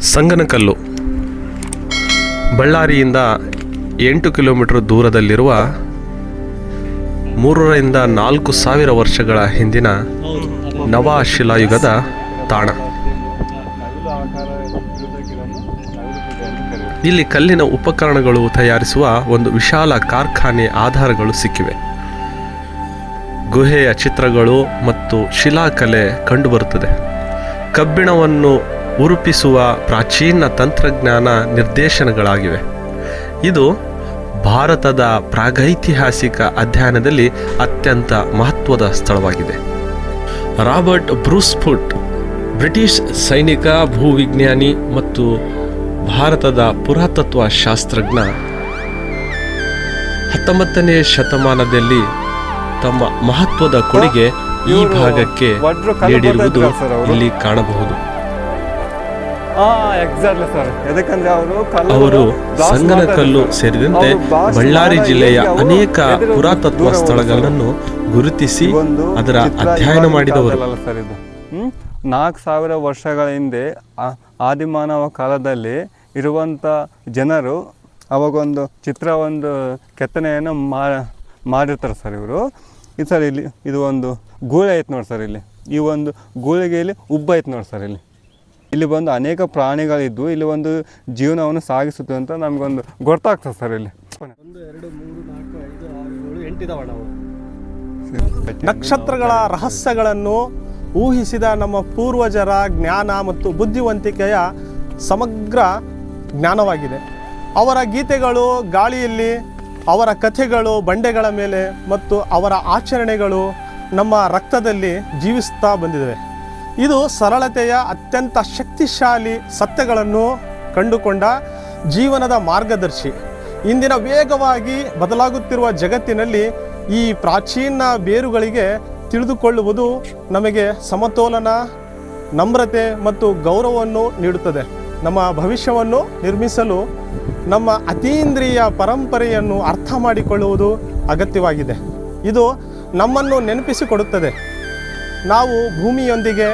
ಸಂಗನಕಲ್ಲು. ಬಳ್ಳಾರಿಯಿಂದ ಎಂಟು ಕಿಲೋಮೀಟರ್ ದೂರದಲ್ಲಿರುವ ಮೂರರಿಂದ ನಾಲ್ಕು ಸಾವಿರ ವರ್ಷಗಳ ಹಿಂದಿನ ನವ ಶಿಲಾಯುಗದ ತಾಣ. ಇಲ್ಲಿ ಕಲ್ಲಿನ ಉಪಕರಣಗಳು ತಯಾರಿಸುವ ಒಂದು ವಿಶಾಲ ಕಾರ್ಖಾನೆ ಆಧಾರಗಳು ಸಿಕ್ಕಿವೆ. ಗುಹೆಯ ಚಿತ್ರಗಳು ಮತ್ತು ಶಿಲಾಕಲೆ ಕಂಡುಬರುತ್ತದೆ. ಕಬ್ಬಿಣವನ್ನು ಉರುಪಿಸುವ ಪ್ರಾಚೀನ ತಂತ್ರಜ್ಞಾನ ನಿರ್ದೇಶನಗಳಾಗಿವೆ. ಇದು ಭಾರತದ ಪ್ರಾಗೈತಿಹಾಸಿಕ ಅಧ್ಯಯನದಲ್ಲಿ ಅತ್ಯಂತ ಮಹತ್ವದ ಸ್ಥಳವಾಗಿದೆ. ರಾಬರ್ಟ್ ಬ್ರೂಸ್ಫುಟ್ ಬ್ರಿಟಿಷ್ ಸೈನಿಕ ಭೂವಿಜ್ಞಾನಿ ಮತ್ತು ಭಾರತದ ಪುರಾತತ್ವ ಶಾಸ್ತ್ರಜ್ಞ ಹತ್ತೊಂಬತ್ತನೇ ಶತಮಾನದಲ್ಲಿ ತಮ್ಮ ಮಹತ್ವದ ಕೊಡುಗೆ ಈ ಭಾಗಕ್ಕೆ ನೀಡಿರುವುದು. ಇಲ್ಲಿ ಕಾಣಬಹುದು. ಅವರು ಅವರು ಸಂಗನಕಲ್ಲು ಸೇರಿದಂತೆ ಬಳ್ಳಾರಿ ಜಿಲ್ಲೆಯ ಅನೇಕ ಪುರಾತತ್ವ ಸ್ಥಳಗಳನ್ನು ಗುರುತಿಸಿ ಅದರ ಅಧ್ಯಯನ ಮಾಡಿದವರು. ನಾಲ್ಕು ಸಾವಿರ ವರ್ಷಗಳ ಹಿಂದೆ ಆದಿಮಾನವ ಕಾಲದಲ್ಲಿ ಇರುವಂಥ ಜನರು ಅವಾಗೊಂದು ಚಿತ್ರ ಒಂದು ಕೆತ್ತನೆಯನ್ನು ಮಾಡಿರ್ತಾರೆ ಸರ್ ಇವರು. ಇದು ಸರ್ ಇಲ್ಲಿ ಇದು ಒಂದು ಗೂಳೆ ಐತೆ ನೋಡಿ ಸರ್ ಇಲ್ಲಿ. ಈ ಒಂದು ಗೂಳಿಗೆ ಇಲ್ಲಿ ಉಬ್ಬ ಐತೆ ನೋಡಿ ಸರ್ ಇಲ್ಲಿ. ಇಲ್ಲಿ ಬಂದು ಅನೇಕ ಪ್ರಾಣಿಗಳಿದ್ದು ಇಲ್ಲಿ ಒಂದು ಜೀವನವನ್ನು ಸಾಗಿಸುತ್ತೆ ಅಂತ ನಮಗೊಂದು ಗೊತ್ತಾಗ್ತದೆ ಸರ್ ಇಲ್ಲಿ. ಒಂದು ಎರಡು ಮೂರು ನಾಲ್ಕು ಐದು ಆರು ಏಳು ಎಂಟಿದಾವಣ ಅವು ನಕ್ಷತ್ರಗಳ ರಹಸ್ಯಗಳನ್ನು ಊಹಿಸಿದ ನಮ್ಮ ಪೂರ್ವಜರ ಜ್ಞಾನ ಮತ್ತು ಬುದ್ಧಿವಂತಿಕೆಯ ಸಮಗ್ರ ಜ್ಞಾನವಾಗಿದೆ. ಅವರ ಗೀತೆಗಳು ಗಾಳಿಯಲ್ಲಿ ಅವರ ಕಥೆಗಳು ಬಂಡೆಗಳ ಮೇಲೆ ಮತ್ತು ಅವರ ಆಚರಣೆಗಳು ನಮ್ಮ ರಕ್ತದಲ್ಲಿ ಜೀವಿಸ್ತಾ ಬಂದಿವೆ. ಇದು ಸರಳತೆಯ ಅತ್ಯಂತ ಶಕ್ತಿಶಾಲಿ ಸತ್ಯಗಳನ್ನು ಕಂಡುಕೊಂಡ ಜೀವನದ ಮಾರ್ಗದರ್ಶಿ. ಇಂದಿನ ವೇಗವಾಗಿ ಬದಲಾಗುತ್ತಿರುವ ಜಗತ್ತಿನಲ್ಲಿ ಈ ಪ್ರಾಚೀನ ಬೇರುಗಳಿಗೆ ತಿಳಿದುಕೊಳ್ಳುವುದು ನಮಗೆ ಸಮತೋಲನ, ನಮ್ರತೆ ಮತ್ತು ಗೌರವವನ್ನು ನೀಡುತ್ತದೆ. ನಮ್ಮ ಭವಿಷ್ಯವನ್ನು ನಿರ್ಮಿಸಲು ನಮ್ಮ ಅತೀಂದ್ರಿಯ ಪರಂಪರೆಯನ್ನು ಅರ್ಥ ಮಾಡಿಕೊಳ್ಳುವುದು ಅಗತ್ಯವಾಗಿದೆ. ಇದು ನಮ್ಮನ್ನು ನೆನಪಿಸಿಕೊಡುತ್ತದೆ. ನಾವು ಭೂಮಿಯೊಂದಿಗೆ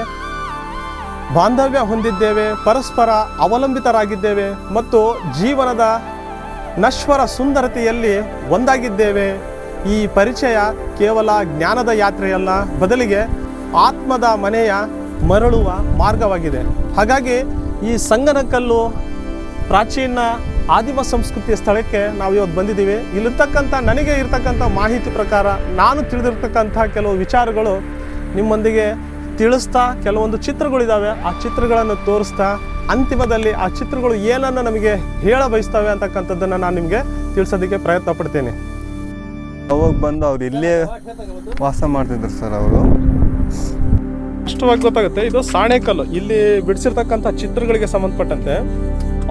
ಬಾಂಧವ್ಯ ಹೊಂದಿದ್ದೇವೆ, ಪರಸ್ಪರ ಅವಲಂಬಿತರಾಗಿದ್ದೇವೆ ಮತ್ತು ಜೀವನದ ನಶ್ವರ ಸುಂದರತೆಯಲ್ಲಿ ಒಂದಾಗಿದ್ದೇವೆ. ಈ ಪರಿಚಯ ಕೇವಲ ಜ್ಞಾನದ ಯಾತ್ರೆಯಲ್ಲ, ಬದಲಿಗೆ ಆತ್ಮದ ಮನೆಯ ಮರಳುವ ಮಾರ್ಗವಾಗಿದೆ. ಹಾಗಾಗಿ ಈ ಸಂಗನಕಲ್ಲು ಪ್ರಾಚೀನ ಆದಿಮ ಸಂಸ್ಕೃತಿಯ ಸ್ಥಳಕ್ಕೆ ನಾವು ಇವತ್ತು ಬಂದಿದ್ದೀವಿ. ಇಲ್ಲಿರ್ತಕ್ಕಂಥ, ನನಗೆ ಇರ್ತಕ್ಕಂಥ ಮಾಹಿತಿ ಪ್ರಕಾರ, ನಾನು ತಿಳಿದಿರ್ತಕ್ಕಂಥ ಕೆಲವು ವಿಚಾರಗಳು ನಿಮ್ಮೊಂದಿಗೆ ತಿಳಿಸ್ತಾ ಕೆಲವೊಂದು ಚಿತ್ರಗಳಿದ್ದಾವೆ ಆ ಚಿತ್ರಗಳನ್ನು ತೋರಿಸ್ತಾ ಅಂತಿಮದಲ್ಲಿ ಆ ಚಿತ್ರಗಳು ಏನನ್ನು ನಮಗೆ ಹೇಳ ಬಯಸ್ತವೆ ಅಂತಕ್ಕಂಥದ್ದನ್ನು ನಾನು ನಿಮಗೆ ತಿಳಿಸೋದಕ್ಕೆ ಪ್ರಯತ್ನ ಪಡ್ತೇನೆ. ಅವಾಗ ಬಂದು ಅವ್ರು ಇಲ್ಲೇ ವಾಸ ಮಾಡ್ತಿದ್ರು ಸರ್ ಅವರು. ಸ್ಪಷ್ಟವಾಗಿ ಗೊತ್ತಾಗುತ್ತೆ ಇದು ಸಾಣೆಕಲ್ಲು ಇಲ್ಲಿ ಬಿಡಿಸಿರ್ತಕ್ಕಂಥ ಚಿತ್ರಗಳಿಗೆ ಸಂಬಂಧಪಟ್ಟಂತೆ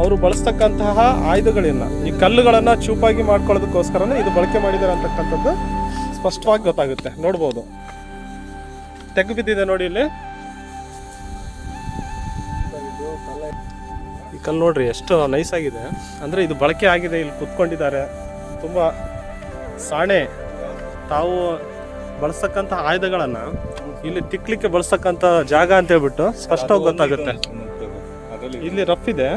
ಅವರು ಬಳಸ್ತಕ್ಕಂತಹ ಆಯುಧಗಳನ್ನ ಈ ಕಲ್ಲುಗಳನ್ನ ಚೂಪಾಗಿ ಮಾಡ್ಕೊಳ್ಳೋದಕ್ಕೋಸ್ಕರನೇ ಇದು ಬಳಕೆ ಮಾಡಿದ್ದಾರೆ ಅಂತಕ್ಕಂಥದ್ದು ಸ್ಪಷ್ಟವಾಗಿ ಗೊತ್ತಾಗುತ್ತೆ. ನೋಡ್ಬೋದು. ತೆಗ್ಗು ಬಿದ್ದಿದೆ ನೋಡಿ ಇಲ್ಲಿ. ಈ ಕಲ್ಲು ನೋಡ್ರಿ ಎಷ್ಟು ನೈಸ್ ಆಗಿದೆ. ಅಂದ್ರೆ ಇದು ಬಳಕೆ ಆಗಿದೆ ಇಲ್ಲಿ ಕುತ್ಕೊಂಡಿದ್ದಾರೆ. ತುಂಬಾ ಸಾಣೆ. ತಾವು ಬಳಸ್ತಕ್ಕಂಥ ಆಯುಧಗಳನ್ನ ಇಲ್ಲಿ ತಿಕ್ಲಿಕ್ಕೆ ಬಳಸ್ತಕ್ಕಂಥ ಜಾಗ ಅಂತ ಹೇಳ್ಬಿಟ್ಟು ಸ್ಪಷ್ಟವಾಗಿ ಗೊತ್ತಾಗುತ್ತೆ. ಇಲ್ಲಿ ರಫ್ ಇದೆ.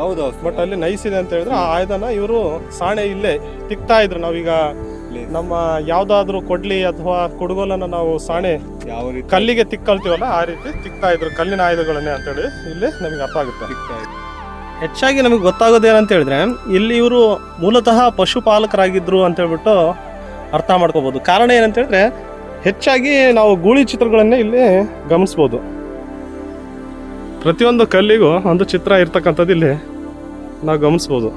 ಹೌದೌದು. ಬಟ್ ಅಲ್ಲಿ ನೈಸ್ ಇದೆ ಅಂತ ಹೇಳಿದ್ರೆ ಆ ಆಯುಧನ ಇವರು ಸಾಣೆ ಇಲ್ಲೇ ತಿಕ್ತಾ ಇದ್ರು. ನಾವೀಗ ನಮ್ಮ ಯಾವ್ದಾದ್ರು ಕೊಡ್ಲಿ ಅಥವಾ ಕುಡುಗೋಲನ್ನ ನಾವು ಸಾಣೆ ಯಾವ ರೀತಿ? ಕಲ್ಲಿಗೆ ತಿಕ್ಕಲ್ತೀವಲ್ಲ ಆ ರೀತಿ ತಿಕ್ತಾ ಇದ್ರು ಕಲ್ಲಿನ ಆಯುಧಗಳನ್ನೇ ಅಂತೇಳಿ ಇಲ್ಲಿ ನಮಗೆ ಅರ್ಥ ಆಗುತ್ತೆ. ಹೆಚ್ಚಾಗಿ ನಮಗೆ ಗೊತ್ತಾಗೋದು ಏನಂತ ಹೇಳಿದ್ರೆ ಇಲ್ಲಿ ಇವರು ಮೂಲತಃ ಪಶುಪಾಲಕರಾಗಿದ್ರು ಅಂತ ಹೇಳ್ಬಿಟ್ಟು ಅರ್ಥ ಮಾಡ್ಕೋಬಹುದು ಕಾರಣ ಏನಂತ ಹೇಳಿದ್ರೆ ಹೆಚ್ಚಾಗಿ ನಾವು ಗೂಳಿ ಚಿತ್ರಗಳನ್ನೇ ಇಲ್ಲಿ ಗಮನಿಸ್ಬೋದು. ಪ್ರತಿಯೊಂದು ಕಲ್ಲಿಗೂ ಒಂದು ಚಿತ್ರ ಇರ್ತಕ್ಕಂಥದ್ದು ಇಲ್ಲಿ ನಾವು ಗಮನಿಸ್ಬೋದು.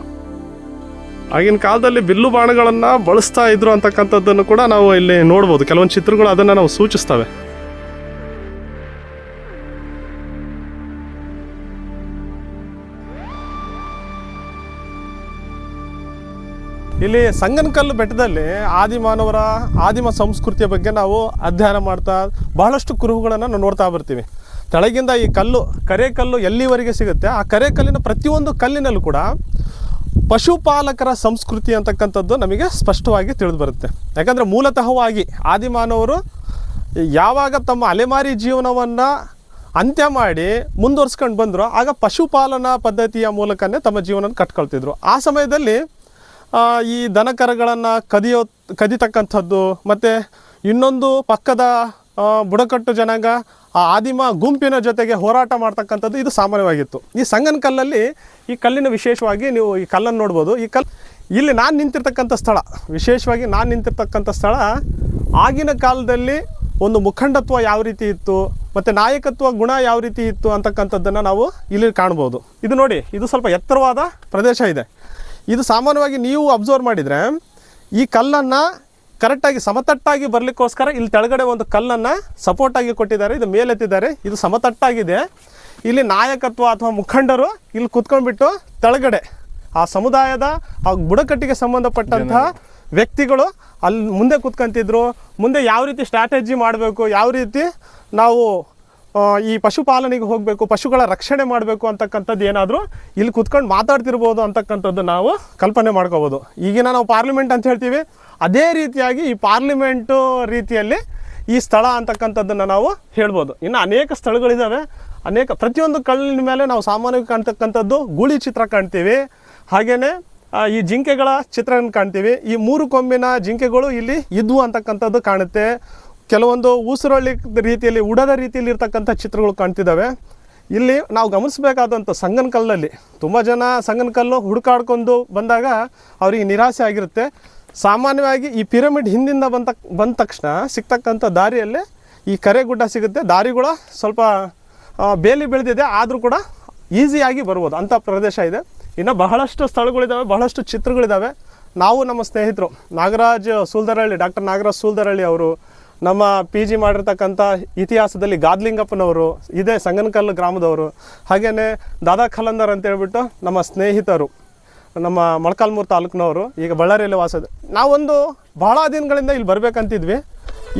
ಆಗಿನ ಕಾಲದಲ್ಲಿ ಬಿಲ್ಲು ಬಾಣಗಳನ್ನು ಬಳಸ್ತಾ ಇದ್ರು ಅಂತಕ್ಕಂಥದ್ದನ್ನು ಕೂಡ ನಾವು ಇಲ್ಲಿ ನೋಡ್ಬೋದು. ಕೆಲವೊಂದು ಚಿತ್ರಗಳು ಅದನ್ನು ನಾವು ಸೂಚಿಸ್ತವೆ. ಇಲ್ಲಿ ಸಂಗನಕಲ್ಲು ಬೆಟ್ಟದಲ್ಲಿ ಆದಿಮಾನವರ ಆದಿಮ ಸಂಸ್ಕೃತಿಯ ಬಗ್ಗೆ ನಾವು ಅಧ್ಯಯನ ಮಾಡ್ತಾ ಬಹಳಷ್ಟು ಕುರುಹುಗಳನ್ನು ನಾವು ನೋಡ್ತಾ ಬರ್ತೀವಿ. ತಳಗಿಂದ ಈ ಕಲ್ಲು, ಕರೆ ಕಲ್ಲು ಎಲ್ಲಿವರೆಗೆ ಸಿಗುತ್ತೆ? ಆ ಕರೆ ಕಲ್ಲಿನ ಪ್ರತಿಯೊಂದು ಕಲ್ಲಿನಲ್ಲೂ ಕೂಡ ಪಶುಪಾಲಕರ ಸಂಸ್ಕೃತಿ ಅಂತಕ್ಕಂಥದ್ದು ನಮಗೆ ಸ್ಪಷ್ಟವಾಗಿ ತಿಳಿದು ಬರುತ್ತೆ. ಯಾಕಂದರೆ ಮೂಲತಃವಾಗಿ ಆದಿಮಾನವರು ಯಾವಾಗ ತಮ್ಮ ಅಲೆಮಾರಿ ಜೀವನವನ್ನು ಅಂತ್ಯ ಮಾಡಿ ಮುಂದುವರ್ಸ್ಕೊಂಡು ಬಂದರು, ಆಗ ಪಶುಪಾಲನಾ ಪದ್ಧತಿಯ ಮೂಲಕನೇ ತಮ್ಮ ಜೀವನ ಕಟ್ಕೊಳ್ತಿದ್ರು. ಆ ಸಮಯದಲ್ಲಿ ಈ ದನಕರಗಳನ್ನು ಕದಿಯೋ, ಕದಿತಕ್ಕಂಥದ್ದು, ಮತ್ತು ಇನ್ನೊಂದು ಪಕ್ಕದ ಬುಡಕಟ್ಟು ಜನಾಂಗ ಆ ಆದಿಮ ಗುಂಪಿನ ಜೊತೆಗೆ ಹೋರಾಟ ಮಾಡ್ತಕ್ಕಂಥದ್ದು ಇದು ಸಾಮಾನ್ಯವಾಗಿತ್ತು. ಈ ಸಂಗನ ಕಲ್ಲಲ್ಲಿ ಈ ಕಲ್ಲಿನ ವಿಶೇಷವಾಗಿ ನೀವು ಈ ಕಲ್ಲನ್ನು ನೋಡ್ಬೋದು. ಈ ಕಲ್ ಇಲ್ಲಿ ನಾನು ನಿಂತಿರ್ತಕ್ಕಂಥ ಸ್ಥಳ, ವಿಶೇಷವಾಗಿ ನಾನು ನಿಂತಿರ್ತಕ್ಕಂಥ ಸ್ಥಳ ಆಗಿನ ಕಾಲದಲ್ಲಿ ಒಂದು ಮುಖಂಡತ್ವ ಯಾವ ರೀತಿ ಇತ್ತು, ಮತ್ತು ನಾಯಕತ್ವ ಗುಣ ಯಾವ ರೀತಿ ಇತ್ತು ಅಂತಕ್ಕಂಥದ್ದನ್ನು ನಾವು ಇಲ್ಲಿ ಕಾಣ್ಬೋದು. ಇದು ನೋಡಿ, ಇದು ಸ್ವಲ್ಪ ಎತ್ತರವಾದ ಪ್ರದೇಶ ಇದೆ. ಇದು ಸಾಮಾನ್ಯವಾಗಿ ನೀವು ಅಬ್ಸರ್ವ್ ಮಾಡಿದರೆ ಈ ಕಲ್ಲನ್ನು ಕರೆಕ್ಟಾಗಿ ಸಮತಟ್ಟಾಗಿ ಬರಲಿಕ್ಕೋಸ್ಕರ ಇಲ್ಲಿ ತೆಳಗಡೆ ಒಂದು ಕಲ್ಲನ್ನು ಸಪೋರ್ಟಾಗಿ ಕೊಟ್ಟಿದ್ದಾರೆ. ಇದು ಮೇಲೆತ್ತಿದ್ದಾರೆ. ಇದು ಸಮತಟ್ಟಾಗಿದೆ. ಇಲ್ಲಿ ನಾಯಕತ್ವ ಅಥವಾ ಮುಖಂಡರು ಇಲ್ಲಿ ಕುತ್ಕೊಂಡ್ಬಿಟ್ಟು ತೆಳಗಡೆ ಆ ಸಮುದಾಯದ ಆ ಬುಡಕಟ್ಟಿಗೆ ಸಂಬಂಧಪಟ್ಟಂತಹ ವ್ಯಕ್ತಿಗಳು ಅಲ್ಲಿ ಮುಂದೆ ಕುತ್ಕೊಂತಿದ್ರು. ಮುಂದೆ ಯಾವ ರೀತಿ ಸ್ಟ್ರಾಟಜಿ ಮಾಡಬೇಕು ಯಾವ ರೀತಿ ನಾವು ಈ ಪಶುಪಾಲನೆಗೆ ಹೋಗಬೇಕು ಪಶುಗಳ ರಕ್ಷಣೆ ಮಾಡಬೇಕು ಅಂತಕ್ಕಂಥದ್ದು ಏನಾದರೂ ಇಲ್ಲಿ ಕುತ್ಕೊಂಡು ಮಾತಾಡ್ತಿರ್ಬೋದು ಅಂತಕ್ಕಂಥದ್ದು ನಾವು ಕಲ್ಪನೆ ಮಾಡ್ಕೋಬೋದು. ಈಗಿನ ನಾವು ಪಾರ್ಲಿಮೆಂಟ್ ಅಂತ ಹೇಳ್ತೀವಿ. ಅದೇ ರೀತಿಯಾಗಿ ಈ ಪಾರ್ಲಿಮೆಂಟು ರೀತಿಯಲ್ಲಿ ಈ ಸ್ಥಳ ಅಂತಕ್ಕಂಥದ್ದನ್ನು ನಾವು ಹೇಳ್ಬೋದು. ಇನ್ನು ಅನೇಕ ಸ್ಥಳಗಳಿದ್ದಾವೆ ಅನೇಕ ಪ್ರತಿಯೊಂದು ಕಲ್ಲಿನ ಮೇಲೆ ನಾವು ಸಾಮಾನ್ಯವಾಗಿ ಕಾಣ್ತಕ್ಕಂಥದ್ದು ಗೂಳಿ ಚಿತ್ರ ಕಾಣ್ತೀವಿ. ಹಾಗೆಯೇ ಈ ಜಿಂಕೆಗಳ ಚಿತ್ರವನ್ನು ಕಾಣ್ತೀವಿ. ಈ ಮೂರು ಕೊಂಬಿನ ಜಿಂಕೆಗಳು ಇಲ್ಲಿ ಇದ್ವು ಅಂತಕ್ಕಂಥದ್ದು ಕಾಣುತ್ತೆ. ಕೆಲವೊಂದು ಉಸಿರಳ್ಳಿ ರೀತಿಯಲ್ಲಿ, ಉಡದ ರೀತಿಯಲ್ಲಿ ಇರ್ತಕ್ಕಂಥ ಚಿತ್ರಗಳು ಕಾಣ್ತಿದ್ದಾವೆ ಇಲ್ಲಿ ನಾವು ಗಮನಿಸಬೇಕಾದಂಥ ಸಂಗನ ಕಲ್ಲಲ್ಲಿ, ತುಂಬ ಜನ ಸಂಗನಕಲ್ಲು ಹುಡುಕಾಡ್ಕೊಂಡು ಬಂದಾಗ ಅವರಿಗೆ ನಿರಾಸೆ ಆಗಿರುತ್ತೆ. ಸಾಮಾನ್ಯವಾಗಿ ಈ ಪಿರಮಿಡ್ ಹಿಂದಿಂದ ಬಂದ ಬಂದ ತಕ್ಷಣ ಸಿಗ್ತಕ್ಕಂಥ ದಾರಿಯಲ್ಲಿ ಈ ಕರೆಗುಡ್ಡ ಸಿಗುತ್ತೆ. ದಾರಿಗಳ ಸ್ವಲ್ಪ ಬೇಲಿ ಬೆಳೆದಿದೆ, ಆದರೂ ಕೂಡ ಈಸಿಯಾಗಿ ಬರ್ಬೋದು. ಅಂಥ ಪ್ರದೇಶ ಇದೆ. ಇನ್ನು ಬಹಳಷ್ಟು ಸ್ಥಳಗಳಿದ್ದಾವೆ ಬಹಳಷ್ಟು ಚಿತ್ರಗಳಿದ್ದಾವೆ ನಾವು ನಮ್ಮ ಸ್ನೇಹಿತರು ನಾಗರಾಜ್ ಸೂಲ್ದರಹಳ್ಳಿ, ಡಾಕ್ಟರ್ ನಾಗರಾಜ್ ಸೂಲ್ದರಹಳ್ಳಿ ಅವರು, ನಮ್ಮ ಪಿ ಜಿ ಮಾಡಿರ್ತಕ್ಕಂಥ ಇತಿಹಾಸದಲ್ಲಿ ಗಾದ್ಲಿಂಗಪ್ಪನವರು, ಇದೇ ಸಂಗನಕಲ್ಲು ಗ್ರಾಮದವರು ಹಾಗೆಯೇ ದಾದಾ ಖಲಂದರ್ ಅಂತ ಹೇಳ್ಬಿಟ್ಟು ನಮ್ಮ ಸ್ನೇಹಿತರು. ನಮ್ಮ ಮೊಳಕಾಲ್ಮೂರು ತಾಲೂಕಿನವರು ಈಗ ಬಳ್ಳಾರಿಯಲ್ಲಿ ವಾಸದ ನಾವೊಂದು ಬಹಳ ದಿನಗಳಿಂದ ಇಲ್ಲಿ ಬರಬೇಕಂತಿದ್ವಿ.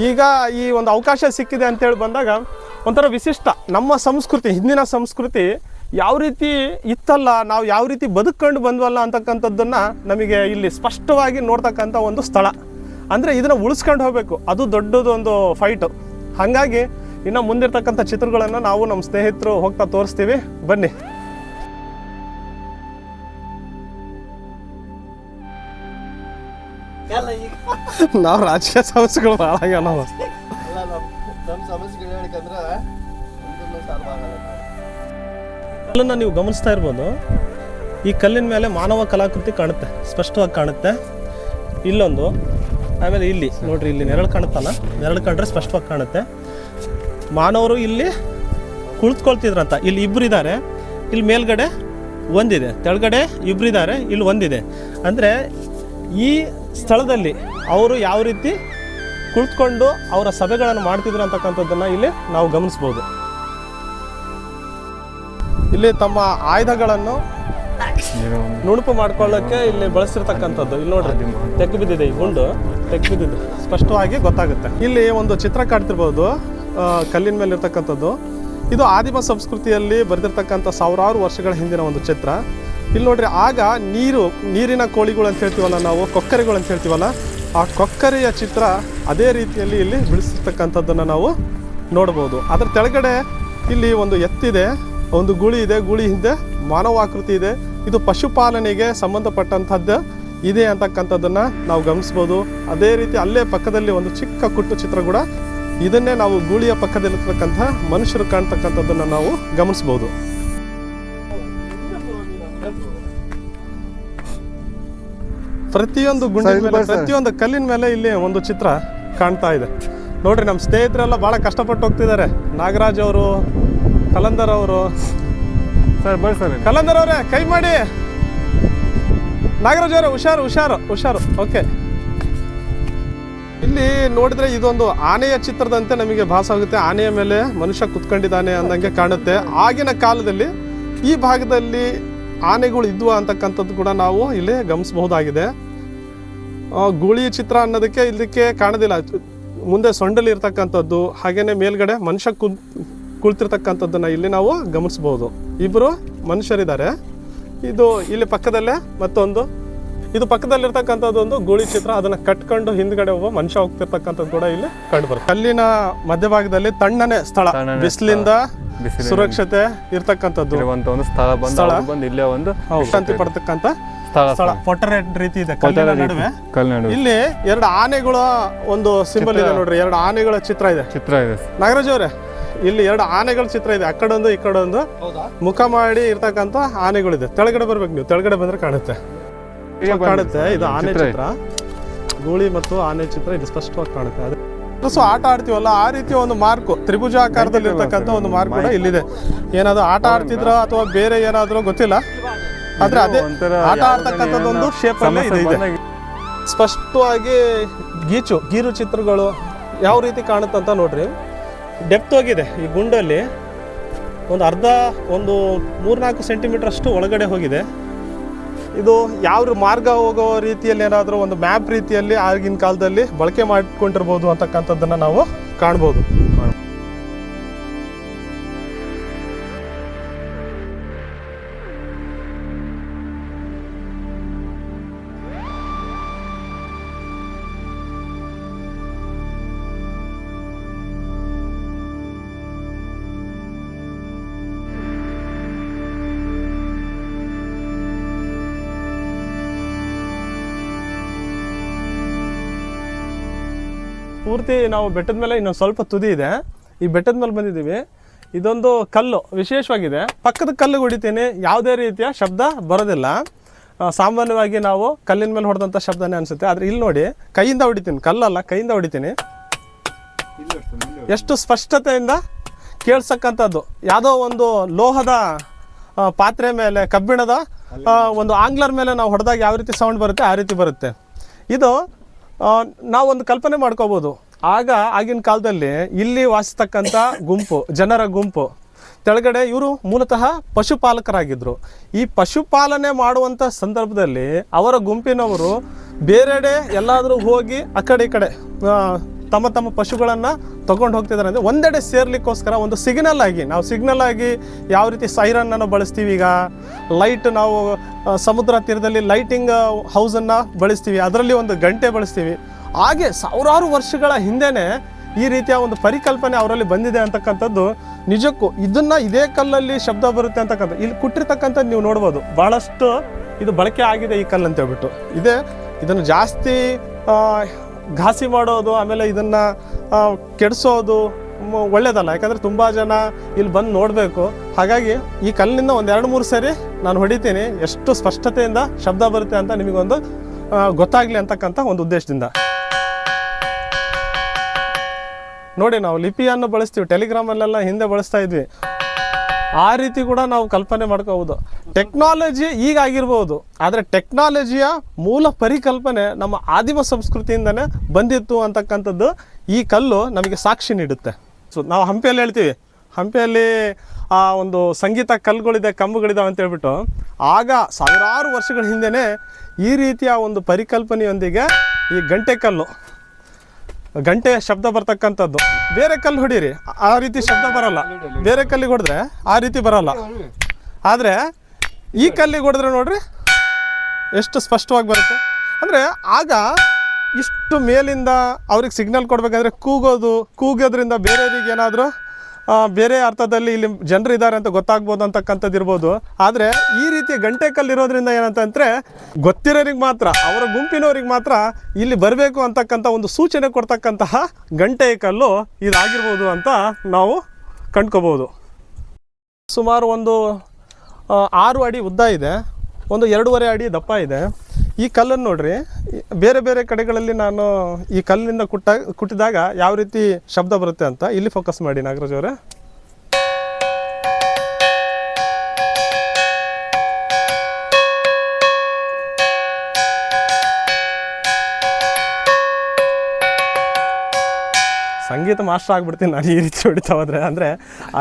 ಈಗ ಈ ಒಂದು ಅವಕಾಶ ಸಿಕ್ಕಿದೆ ಅಂತೇಳಿ ಬಂದಾಗ ಒಂಥರ ವಿಶಿಷ್ಟ. ನಮ್ಮ ಸಂಸ್ಕೃತಿ, ಹಿಂದಿನ ಸಂಸ್ಕೃತಿ ಯಾವ ರೀತಿ ಇತ್ತಲ್ಲ, ನಾವು ಯಾವ ರೀತಿ ಬದುಕೊಂಡು ಬಂದ್ವಲ್ಲ ಅಂತಕ್ಕಂಥದ್ದನ್ನು ನಮಗೆ ಇಲ್ಲಿ ಸ್ಪಷ್ಟವಾಗಿ ನೋಡ್ತಕ್ಕಂಥ ಒಂದು ಸ್ಥಳ. ಅಂದರೆ ಇದನ್ನು ಉಳಿಸ್ಕೊಂಡು ಹೋಗಬೇಕು. ಅದು ದೊಡ್ಡದೊಂದು ಫೈಟು ಹಾಗಾಗಿ ಇನ್ನು ಮುಂದಿರ್ತಕ್ಕಂಥ ಚಿತ್ರಗಳನ್ನು ನಾವು ನಮ್ಮ ಸ್ನೇಹಿತರು ಹೋಗ್ತಾ ತೋರಿಸ್ತೀವಿ. ಬನ್ನಿ. ನಾವು ರಾಜಕೀಯ ಸಮಸ್ಯೆಗಳು ನಾವು ಅಲ್ಲ ನಮ್ಮ ಸಮಸ್ಯೆಗಳು ಹೇಳ್ಕಂದ್ರೆ. ಕಲ್ಲನ್ನು ನೀವು ಗಮನಿಸ್ತಾ ಇರ್ಬೋದು. ಈ ಕಲ್ಲಿನ ಮೇಲೆ ಮಾನವ ಕಲಾಕೃತಿ ಕಾಣುತ್ತೆ. ಸ್ಪಷ್ಟವಾಗಿ ಕಾಣುತ್ತೆ. ಇಲ್ಲೊಂದು ಆಮೇಲೆ ಇಲ್ಲಿ ನೋಡ್ರಿ ಇಲ್ಲಿ ನೆರಳು ಕಾಣುತ್ತಲ್ಲ? ನೆರಳು ಕಂಡ್ರೆ ಸ್ಪಷ್ಟವಾಗಿ ಕಾಣುತ್ತೆ. ಮಾನವರು ಇಲ್ಲಿ ಕುಳಿತುಕೊಳ್ತಿದ್ರಂತ. ಇಲ್ಲಿ ಇಬ್ಬರು ಇದ್ದಾರೆ ಇಲ್ಲಿ ಮೇಲ್ಗಡೆ ಒಂದಿದೆ. ತೆಳಗಡೆ ಇಬ್ಬರು ಇದ್ದಾರೆ ಇಲ್ಲಿ ಒಂದಿದೆ. ಅಂದರೆ ಈ ಸ್ಥಳದಲ್ಲಿ ಅವರು ಯಾವ ರೀತಿ ಕುಳಿತುಕೊಂಡು ಅವರ ಸಭೆಗಳನ್ನು ಮಾಡ್ತಿದ್ರು ಅಂತಕ್ಕಂಥದ್ದನ್ನು ಇಲ್ಲಿ ನಾವು ಗಮನಿಸ್ಬೋದು. ಇಲ್ಲಿ ತಮ್ಮ ಆಯುಧಗಳನ್ನು ನುಣುಪು ಮಾಡ್ಕೊಳ್ಳೋಕೆ ಇಲ್ಲಿ ಬಳಸಿರ್ತಕ್ಕಂಥದ್ದು ಇಲ್ಲಿ ನೋಡ್ರಿ, ತೆಗ್ಗು ಬಿದ್ದಿದೆ ಈ ಗುಂಡು, ತೆಗ್ಗು ಬಿದ್ದಿದೆ. ಸ್ಪಷ್ಟವಾಗಿ ಗೊತ್ತಾಗುತ್ತೆ. ಇಲ್ಲಿ ಒಂದು ಚಿತ್ರ ಕಾಣ್ತಿರ್ಬೋದು ಕಲ್ಲಿನ ಮೇಲೆ ಇರ್ತಕ್ಕಂಥದ್ದು ಇದು ಆದಿಮ ಸಂಸ್ಕೃತಿಯಲ್ಲಿ ಬರೆದಿರ್ತಕ್ಕಂಥ ಸಾವಿರಾರು ವರ್ಷಗಳ ಹಿಂದಿನ ಒಂದು ಚಿತ್ರ. ಇಲ್ಲಿ ನೋಡ್ರಿ, ಆಗ ನೀರು, ನೀರಿನ ಕೋಳಿಗಳು ಅಂತ ಹೇಳ್ತೀವಲ್ಲ ನಾವು, ಕೊಕ್ಕರೆಗಳು ಅಂತ ಹೇಳ್ತೀವಲ್ಲ, ಆ ಕೊಕ್ಕರೆಯ ಚಿತ್ರ ಅದೇ ರೀತಿಯಲ್ಲಿ ಇಲ್ಲಿ ಬಿಡಿಸಿರ್ತಕ್ಕಂಥದ್ದನ್ನು ನಾವು ನೋಡ್ಬೋದು. ಅದರ ತೆಳಗಡೆ ಇಲ್ಲಿ ಒಂದು ಎತ್ತಿದೆ, ಒಂದು ಗುಳಿ ಇದೆ, ಗುಳಿ ಹಿಂದೆ ಮಾನವಾಕೃತಿ ಇದೆ. ಇದು ಪಶುಪಾಲನೆಗೆ ಸಂಬಂಧಪಟ್ಟಂಥದ್ದು ಇದೆ ಅಂತಕ್ಕಂಥದ್ದನ್ನು ನಾವು ಗಮನಿಸ್ಬೋದು. ಅದೇ ರೀತಿ ಅಲ್ಲೇ ಪಕ್ಕದಲ್ಲಿ ಒಂದು ಚಿಕ್ಕ ಕುಟ್ಟು ಚಿತ್ರ ಕೂಡ ಇದನ್ನೇ ನಾವು ಗೂಳಿಯ ಪಕ್ಕದಲ್ಲಿರ್ತಕ್ಕಂಥ ಮನುಷ್ಯರು ಕಾಣ್ತಕ್ಕಂಥದ್ದನ್ನು ನಾವು ಗಮನಿಸ್ಬೋದು. ಪ್ರತಿಯೊಂದು ಗುಂಡಿನ ಮೇಲೆ ಪ್ರತಿಯೊಂದು ಕಲ್ಲಿನ ಮೇಲೆ ಇಲ್ಲಿ ಒಂದು ಚಿತ್ರ ಕಾಣ್ತಾ ಇದೆ. ನೋಡ್ರಿ ನಮ್ಮ ಸ್ನೇಹಿತರೆಲ್ಲ ಭಾಳ ಕಷ್ಟಪಟ್ಟು ಹೋಗ್ತಿದ್ದಾರೆ. ನಾಗರಾಜ್ ಅವರು ಕಲಂದರ್ ಅವರು. ಸರ್ ಕಲಂದರ್ ಅವರೇ ಕೈ ಮಾಡಿ. ನಾಗರಾಜ್ ಅವರೇ ಹುಷಾರು ಹುಷಾರು ಹುಷಾರು. ಓಕೆ. ಇಲ್ಲಿ ನೋಡಿದ್ರೆ ಇದೊಂದು ಆನೆಯ ಚಿತ್ರದಂತೆ ನಮಗೆ ಭಾಸ ಆಗುತ್ತೆ ಆನೆಯ ಮೇಲೆ ಮನುಷ್ಯ ಕುತ್ಕೊಂಡಿದ್ದಾನೆ ಅಂದಂಗೆ ಕಾಣುತ್ತೆ. ಆಗಿನ ಕಾಲದಲ್ಲಿ ಈ ಭಾಗದಲ್ಲಿ ಆನೆಗಳು ಇದ್ವು ಅಂತಕ್ಕಂಥದ್ದು ಕೂಡ ನಾವು ಇಲ್ಲಿ ಗಮನಿಸಬಹುದಾಗಿದೆ. ಗೂಳಿ ಚಿತ್ರ ಅನ್ನೋದಕ್ಕೆ ಇದಕ್ಕೆ ಕಾಣೋದಿಲ್ಲ. ಮುಂದೆ ಸೊಂಡಲ್ಲಿ ಇರ್ತಕ್ಕಂಥದ್ದು ಹಾಗೇನೆ ಮೇಲ್ಗಡೆ ಮನುಷ್ಯ ಕುಳಿತಿರ್ತಕ್ಕಂಥದ್ದನ್ನ ಇಲ್ಲಿ ನಾವು ಗಮನಿಸ್ಬೋದು. ಇಬ್ಬರು ಮನುಷ್ಯರಿದ್ದಾರೆ. ಇದು ಇಲ್ಲಿ ಪಕ್ಕದಲ್ಲೇ ಮತ್ತೊಂದು. ಇದು ಪಕ್ಕದಲ್ಲಿರ್ತಕ್ಕಂಥದ್ದು ಒಂದು ಗೂಳಿ ಚಿತ್ರ. ಅದನ್ನ ಕಟ್ಕೊಂಡು ಹಿಂದ್ಗಡೆ ಒಬ್ಬ ಮನುಷ್ಯ ಹೋಗ್ತಿರ್ತಕ್ಕಂಥದ್ದು ಕೂಡ ಇಲ್ಲಿ ಕಂಡು ಬರುತ್ತೆ ಕಲ್ಲಿನ ಮಧ್ಯಭಾಗದಲ್ಲಿ ತಣ್ಣನೆ ಸ್ಥಳ. ಬಿಸಿಲಿಂದ ಸುರಕ್ಷತೆ ಇರ್ತಕ್ಕಂಥದ್ದು. ಸ್ಥಳ. ಬಂದು ಇಲ್ಲೇ ಒಂದು ಶಾಂತಿ ಪಡ್ತಕ್ಕಂಥ ಸ್ಥಳ ರೀತಿ ಇದೆ? ಕಲ್ಲಿನ ನಡುವೆ? ಕಲ್ನಾಡು ಇಲ್ಲಿ ಎರಡು ಆನೆಗಳ ಒಂದು ಸಿಂಬಲ್ ಇದೆ ನೋಡ್ರಿ. ಎರಡು ಆನೆಗಳ ಚಿತ್ರ ಇದೆ. ಚಿತ್ರ ಇದೆ ನಾಗರಾಜ್ ಅವರೇ ಇಲ್ಲಿ ಎರಡು ಆನೆಗಳ ಚಿತ್ರ ಇದೆ. ಆ ಕಡೆ ಒಂದು ಈ ಕಡೊಂದು ಒಂದು ಮುಖ ಮಾಡಿ ಇರ್ತಕ್ಕಂತ ಆನೆಗಳಿದೆ. ತೆಳಗಡೆ ಬರ್ಬೇಕು ನೀವು. ತೆಳಗಡೆ ಬಂದ್ರೆ ಕಾಣುತ್ತೆ. ಕಾಣುತ್ತೆ. ಇದು ಆನೆ ಚಿತ್ರ ಚಿತ್ರ. ಗೂಳಿ ಮತ್ತು ಆನೆ ಚಿತ್ರ ಇದು ಸ್ಪಷ್ಟವಾಗಿ ಕಾಣುತ್ತೆ. ಅದು ಸೊ ಆಟ ಆಡ್ತೀವಲ್ಲ ಆ ರೀತಿ ಒಂದು ಮಾರ್ಕು ತ್ರಿಭುಜಾಕಾರದಲ್ಲಿ ಇರ್ತಕ್ಕಂಥ ಒಂದು ಮಾರ್ಕ್ ಕೂಡ ಇಲ್ಲಿದೆ. ಏನಾದ್ರು ಆಟ ಆಡ್ತಿದ್ರ ಅಥವಾ ಬೇರೆ ಏನಾದ್ರೂ ಗೊತ್ತಿಲ್ಲ? ಆದ್ರೆ ಅದೇ ಆಟ ಆಡ್ತಕ್ಕಂಥದ್ದು ಒಂದು ಶೇಪ್ ಇದೆ. ಸ್ಪಷ್ಟವಾಗಿ ಗೀಚು ಗೀರು ಚಿತ್ರಗಳು ಯಾವ ರೀತಿ ಕಾಣುತ್ತಂತ ನೋಡ್ರಿ. ಡೆಪ್ತ್ ಹೋಗಿದೆ ಈ ಗುಂಡಲ್ಲಿ. ಒಂದು ಅರ್ಧ ಒಂದು ಮೂರ್ನಾಲ್ಕು ಸೆಂಟಿಮೀಟರ್ ಅಷ್ಟು ಒಳಗಡೆ ಹೋಗಿದೆ. ಇದು ಯಾವ ಮಾರ್ಗ ಹೋಗೋ ರೀತಿಯಲ್ಲಿ ಏನಾದರೂ ಒಂದು ಮ್ಯಾಪ್ ರೀತಿಯಲ್ಲಿ ಆಗಿನ ಕಾಲದಲ್ಲಿ ಬಳಕೆ ಮಾಡಿಕೊಂಡಿರ್ಬೋದು ಅಂತಕ್ಕಂಥದ್ದನ್ನು ನಾವು ಕಾಣ್ಬೋದು. ಪೂರ್ತಿ ನಾವು ಬೆಟ್ಟದ ಮೇಲೆ ಇನ್ನೊಂದು ಸ್ವಲ್ಪ ತುದಿ ಇದೆ. ಈ ಬೆಟ್ಟದ ಮೇಲೆ ಬಂದಿದ್ದೀವಿ. ಇದೊಂದು ಕಲ್ಲು, ವಿಶೇಷವಾಗಿದೆ. ಪಕ್ಕದ ಕಲ್ಲು ಹೊಡಿತೀನಿ. ಯಾವುದೇ ರೀತಿಯ ಶಬ್ದ ಬರೋದಿಲ್ಲ. ಸಾಮಾನ್ಯವಾಗಿ ನಾವು ಕಲ್ಲಿನ ಮೇಲೆ ಹೊಡೆದಂಥ ಶಬ್ದನೇ ಅನಿಸುತ್ತೆ. ಆದರೆ ಇಲ್ಲಿ ನೋಡಿ, ಕೈಯಿಂದ ಹೊಡಿತೀನಿ. ಕಲ್ಲಲ್ಲ, ಕೈಯಿಂದ ಹೊಡಿತೀನಿ. ಎಷ್ಟು ಸ್ಪಷ್ಟತೆಯಿಂದ ಕೇಳ್ಸಕ್ಕಂಥದ್ದು. ಯಾವುದೋ ಒಂದು ಲೋಹದ ಪಾತ್ರೆ ಮೇಲೆ, ಕಬ್ಬಿಣದ ಒಂದು ಆಂಗ್ಲರ್ ಮೇಲೆ ನಾವು ಹೊಡೆದಾಗ ಯಾವ ರೀತಿ ಸೌಂಡ್ ಬರುತ್ತೆ? ಆ ರೀತಿ ಬರುತ್ತೆ. ಇದು ನಾವೊಂದು ಕಲ್ಪನೆ ಮಾಡ್ಕೋಬೋದು. ಆಗ ಆಗಿನ ಕಾಲದಲ್ಲಿ ಇಲ್ಲಿ ವಾಸಿಸ್ತಕ್ಕಂಥ ಗುಂಪು, ಜನರ ಗುಂಪು, ತೆಳಗಡೆ ಇವರು ಮೂಲತಃ ಪಶುಪಾಲಕರಾಗಿದ್ದರು ಈ ಪಶುಪಾಲನೆ ಮಾಡುವಂಥ ಸಂದರ್ಭದಲ್ಲಿ ಅವರ ಗುಂಪಿನವರು ಬೇರೆಡೆ ಎಲ್ಲಾದರೂ ಹೋಗಿ ಆ ಕಡೆ ಈ ಕಡೆ ತಮ್ಮ ತಮ್ಮ ಪಶುಗಳನ್ನು ತಗೊಂಡು ಹೋಗ್ತಿದ್ದಾರೆ ಅಂದರೆ ಒಂದೆಡೆ ಸೇರ್ಲಿಕ್ಕೋಸ್ಕರ ಒಂದು ಸಿಗ್ನಲ್ ಆಗಿ, ನಾವು ಸಿಗ್ನಲ್ ಆಗಿ ಯಾವ ರೀತಿ ಸೈರನ್ನನ್ನು ಬಳಸ್ತೀವಿ ಈಗ? ಲೈಟ್ ನಾವು ಸಮುದ್ರ ತೀರದಲ್ಲಿ ಲೈಟಿಂಗ್ ಹೌಸನ್ನು ಬಳಸ್ತೀವಿ, ಅದರಲ್ಲಿ ಒಂದು ಗಂಟೆ ಬಳಸ್ತೀವಿ. ಹಾಗೆ ಸಾವಿರಾರು ವರ್ಷಗಳ ಹಿಂದೆಯೇ ಈ ರೀತಿಯ ಒಂದು ಪರಿಕಲ್ಪನೆ ಅವರಲ್ಲಿ ಬಂದಿದೆ ಅಂತಕ್ಕಂಥದ್ದು ನಿಜಕ್ಕೂ. ಇದನ್ನ ಇದೇ ಕಲ್ಲಲ್ಲಿ ಶಬ್ದ ಬರುತ್ತೆ ಅಂತಕ್ಕಂಥ, ಇಲ್ಲಿ ಕುಟ್ಟಿರ್ತಕ್ಕಂಥದ್ದು ನೀವು ನೋಡ್ಬೋದು. ಭಾಳಷ್ಟು ಇದು ಬಳಕೆ ಆಗಿದೆ ಈ ಕಲ್ಲು ಅಂತ ಹೇಳ್ಬಿಟ್ಟು. ಇದೇ, ಇದನ್ನು ಜಾಸ್ತಿ ಘಾಸಿ ಮಾಡೋದು, ಆಮೇಲೆ ಇದನ್ನು ಕೆಡಿಸೋದು ಒಳ್ಳೇದಲ್ಲ. ಯಾಕಂದರೆ ತುಂಬ ಜನ ಇಲ್ಲಿ ಬಂದು ನೋಡಬೇಕು. ಹಾಗಾಗಿ ಈ ಕಲ್ಲಿನಿಂದ ಒಂದು ಎರಡು ಮೂರು ಸರಿ ನಾನು ಹೊಡಿತೀನಿ. ಎಷ್ಟು ಸ್ಪಷ್ಟತೆಯಿಂದ ಶಬ್ದ ಬರುತ್ತೆ ಅಂತ ನಿಮಗೊಂದು ಗೊತ್ತಾಗ್ಲಿ ಅಂತಕ್ಕಂಥ ಒಂದು ಉದ್ದೇಶದಿಂದ. ನೋಡಿ, ನಾವು ಲಿಪಿಯನ್ನು ಬಳಸ್ತೀವಿ. ಟೆಲಿಗ್ರಾಮಲ್ಲೆಲ್ಲ ಹಿಂದೆ ಬಳಸ್ತಾ ಇದ್ವಿ. ಆ ರೀತಿ ಕೂಡ ನಾವು ಕಲ್ಪನೆ ಮಾಡ್ಕೋಬಹುದು. ಟೆಕ್ನಾಲಜಿ ಈಗ ಆಗಿರ್ಬೋದು, ಆದರೆ ಟೆಕ್ನಾಲಜಿಯ ಮೂಲ ಪರಿಕಲ್ಪನೆ ನಮ್ಮ ಆದಿಮ ಸಂಸ್ಕೃತಿಯಿಂದನೇ ಬಂದಿತ್ತು ಅಂತಕ್ಕಂಥದ್ದು ಈ ಕಲ್ಲು ನಮಗೆ ಸಾಕ್ಷಿ ನೀಡುತ್ತೆ. ಸೊ ನಾವು ಹಂಪಿಯಲ್ಲಿ ಹೇಳ್ತೀವಿ. ಹಂಪಿಯಲ್ಲಿ, ಆ, ಒಂದು ಸಂಗೀತ ಕಲ್ಲುಗಳಿದೆ ಕಂಬುಗಳಿದಾವೆ ಅಂತ ಹೇಳ್ಬಿಟ್ಟು, ಆಗ ಸಾವಿರಾರು ವರ್ಷಗಳ ಹಿಂದೆಯೇ ಈ ರೀತಿಯ ಒಂದು ಪರಿಕಲ್ಪನೆಯೊಂದಿಗೆ ಈ ಗಂಟೆ ಕಲ್ಲು ಗಂಟೆ ಶಬ್ದ ಬರ್ತಕ್ಕಂಥದ್ದು. ಬೇರೆ ಕಲ್ಲು ಹೊಡೀರಿ. ಆ ರೀತಿ ಶಬ್ದ ಬರಲ್ಲ. ಬೇರೆ ಕಲ್ಲಿಗೆ ಹೊಡೆದ್ರೆ ಆ ರೀತಿ ಬರಲ್ಲ. ಆದರೆ ಈ ಕಲ್ಲಿಗೆ ಹೊಡೆದ್ರೆ ನೋಡ್ರಿ ಎಷ್ಟು ಸ್ಪಷ್ಟವಾಗಿ ಬರುತ್ತೆ. ಅಂದರೆ ಆಗ ಇಷ್ಟು ಮೇಲಿಂದ ಅವ್ರಿಗೆ ಸಿಗ್ನಲ್ ಕೊಡಬೇಕಾದ್ರೆ ಕೂಗೋದು, ಕೂಗೋದ್ರಿಂದ ಬೇರೆಯವ್ರಿಗೆ ಏನಾದರೂ ಬೇರೆ ಅರ್ಥದಲ್ಲಿ ಇಲ್ಲಿ ಜನರು ಇದ್ದಾರೆ ಅಂತ ಗೊತ್ತಾಗ್ಬೋದು ಅಂತಕ್ಕಂಥದ್ದು ಇರ್ಬೋದು. ಆದರೆ ಈ ರೀತಿ ಗಂಟೆ ಕಲ್ಲಿರೋದ್ರಿಂದ ಏನಂತಂದರೆ ಗೊತ್ತಿರೋರಿಗೆ ಮಾತ್ರ, ಅವರ ಗುಂಪಿನವ್ರಿಗೆ ಮಾತ್ರ ಇಲ್ಲಿ ಬರಬೇಕು ಅಂತಕ್ಕಂಥ ಒಂದು ಸೂಚನೆ ಕೊಡ್ತಕ್ಕಂತಹ ಗಂಟೆ ಕಲ್ಲು ಇದಾಗಿರ್ಬೋದು ಅಂತ ನಾವು ಕಂಡ್ಕೋಬೋದು. ಸುಮಾರು ಒಂದು ಆರು ಅಡಿ ಉದ್ದ ಇದೆ. ಒಂದು ಎರಡೂವರೆ ಅಡಿ ದಪ್ಪ ಇದೆ. ಈ ಕಲ್ಲನ್ನು ನೋಡ್ರಿ ಬೇರೆ ಬೇರೆ ಕಡೆಗಳಲ್ಲಿ ನಾನು ಈ ಕಲ್ಲಿನಿಂದ ಕುಟ್ಟ, ಕುಟ್ಟಿದಾಗ ಯಾವ ರೀತಿ ಶಬ್ದ ಬರುತ್ತೆ ಅಂತ ಇಲ್ಲಿ ಫೋಕಸ್ ಮಾಡಿ ನಾಗರಾಜ್ ಅವರೇ. ಸಂಗೀತ ಮಾಸ್ಟರ್ ಆಗ್ಬಿಡ್ತೀನಿ ನಾನು ಈ ರೀತಿ ಹೊಡಿತಾ ಹೋದ್ರೆ. ಅಂದರೆ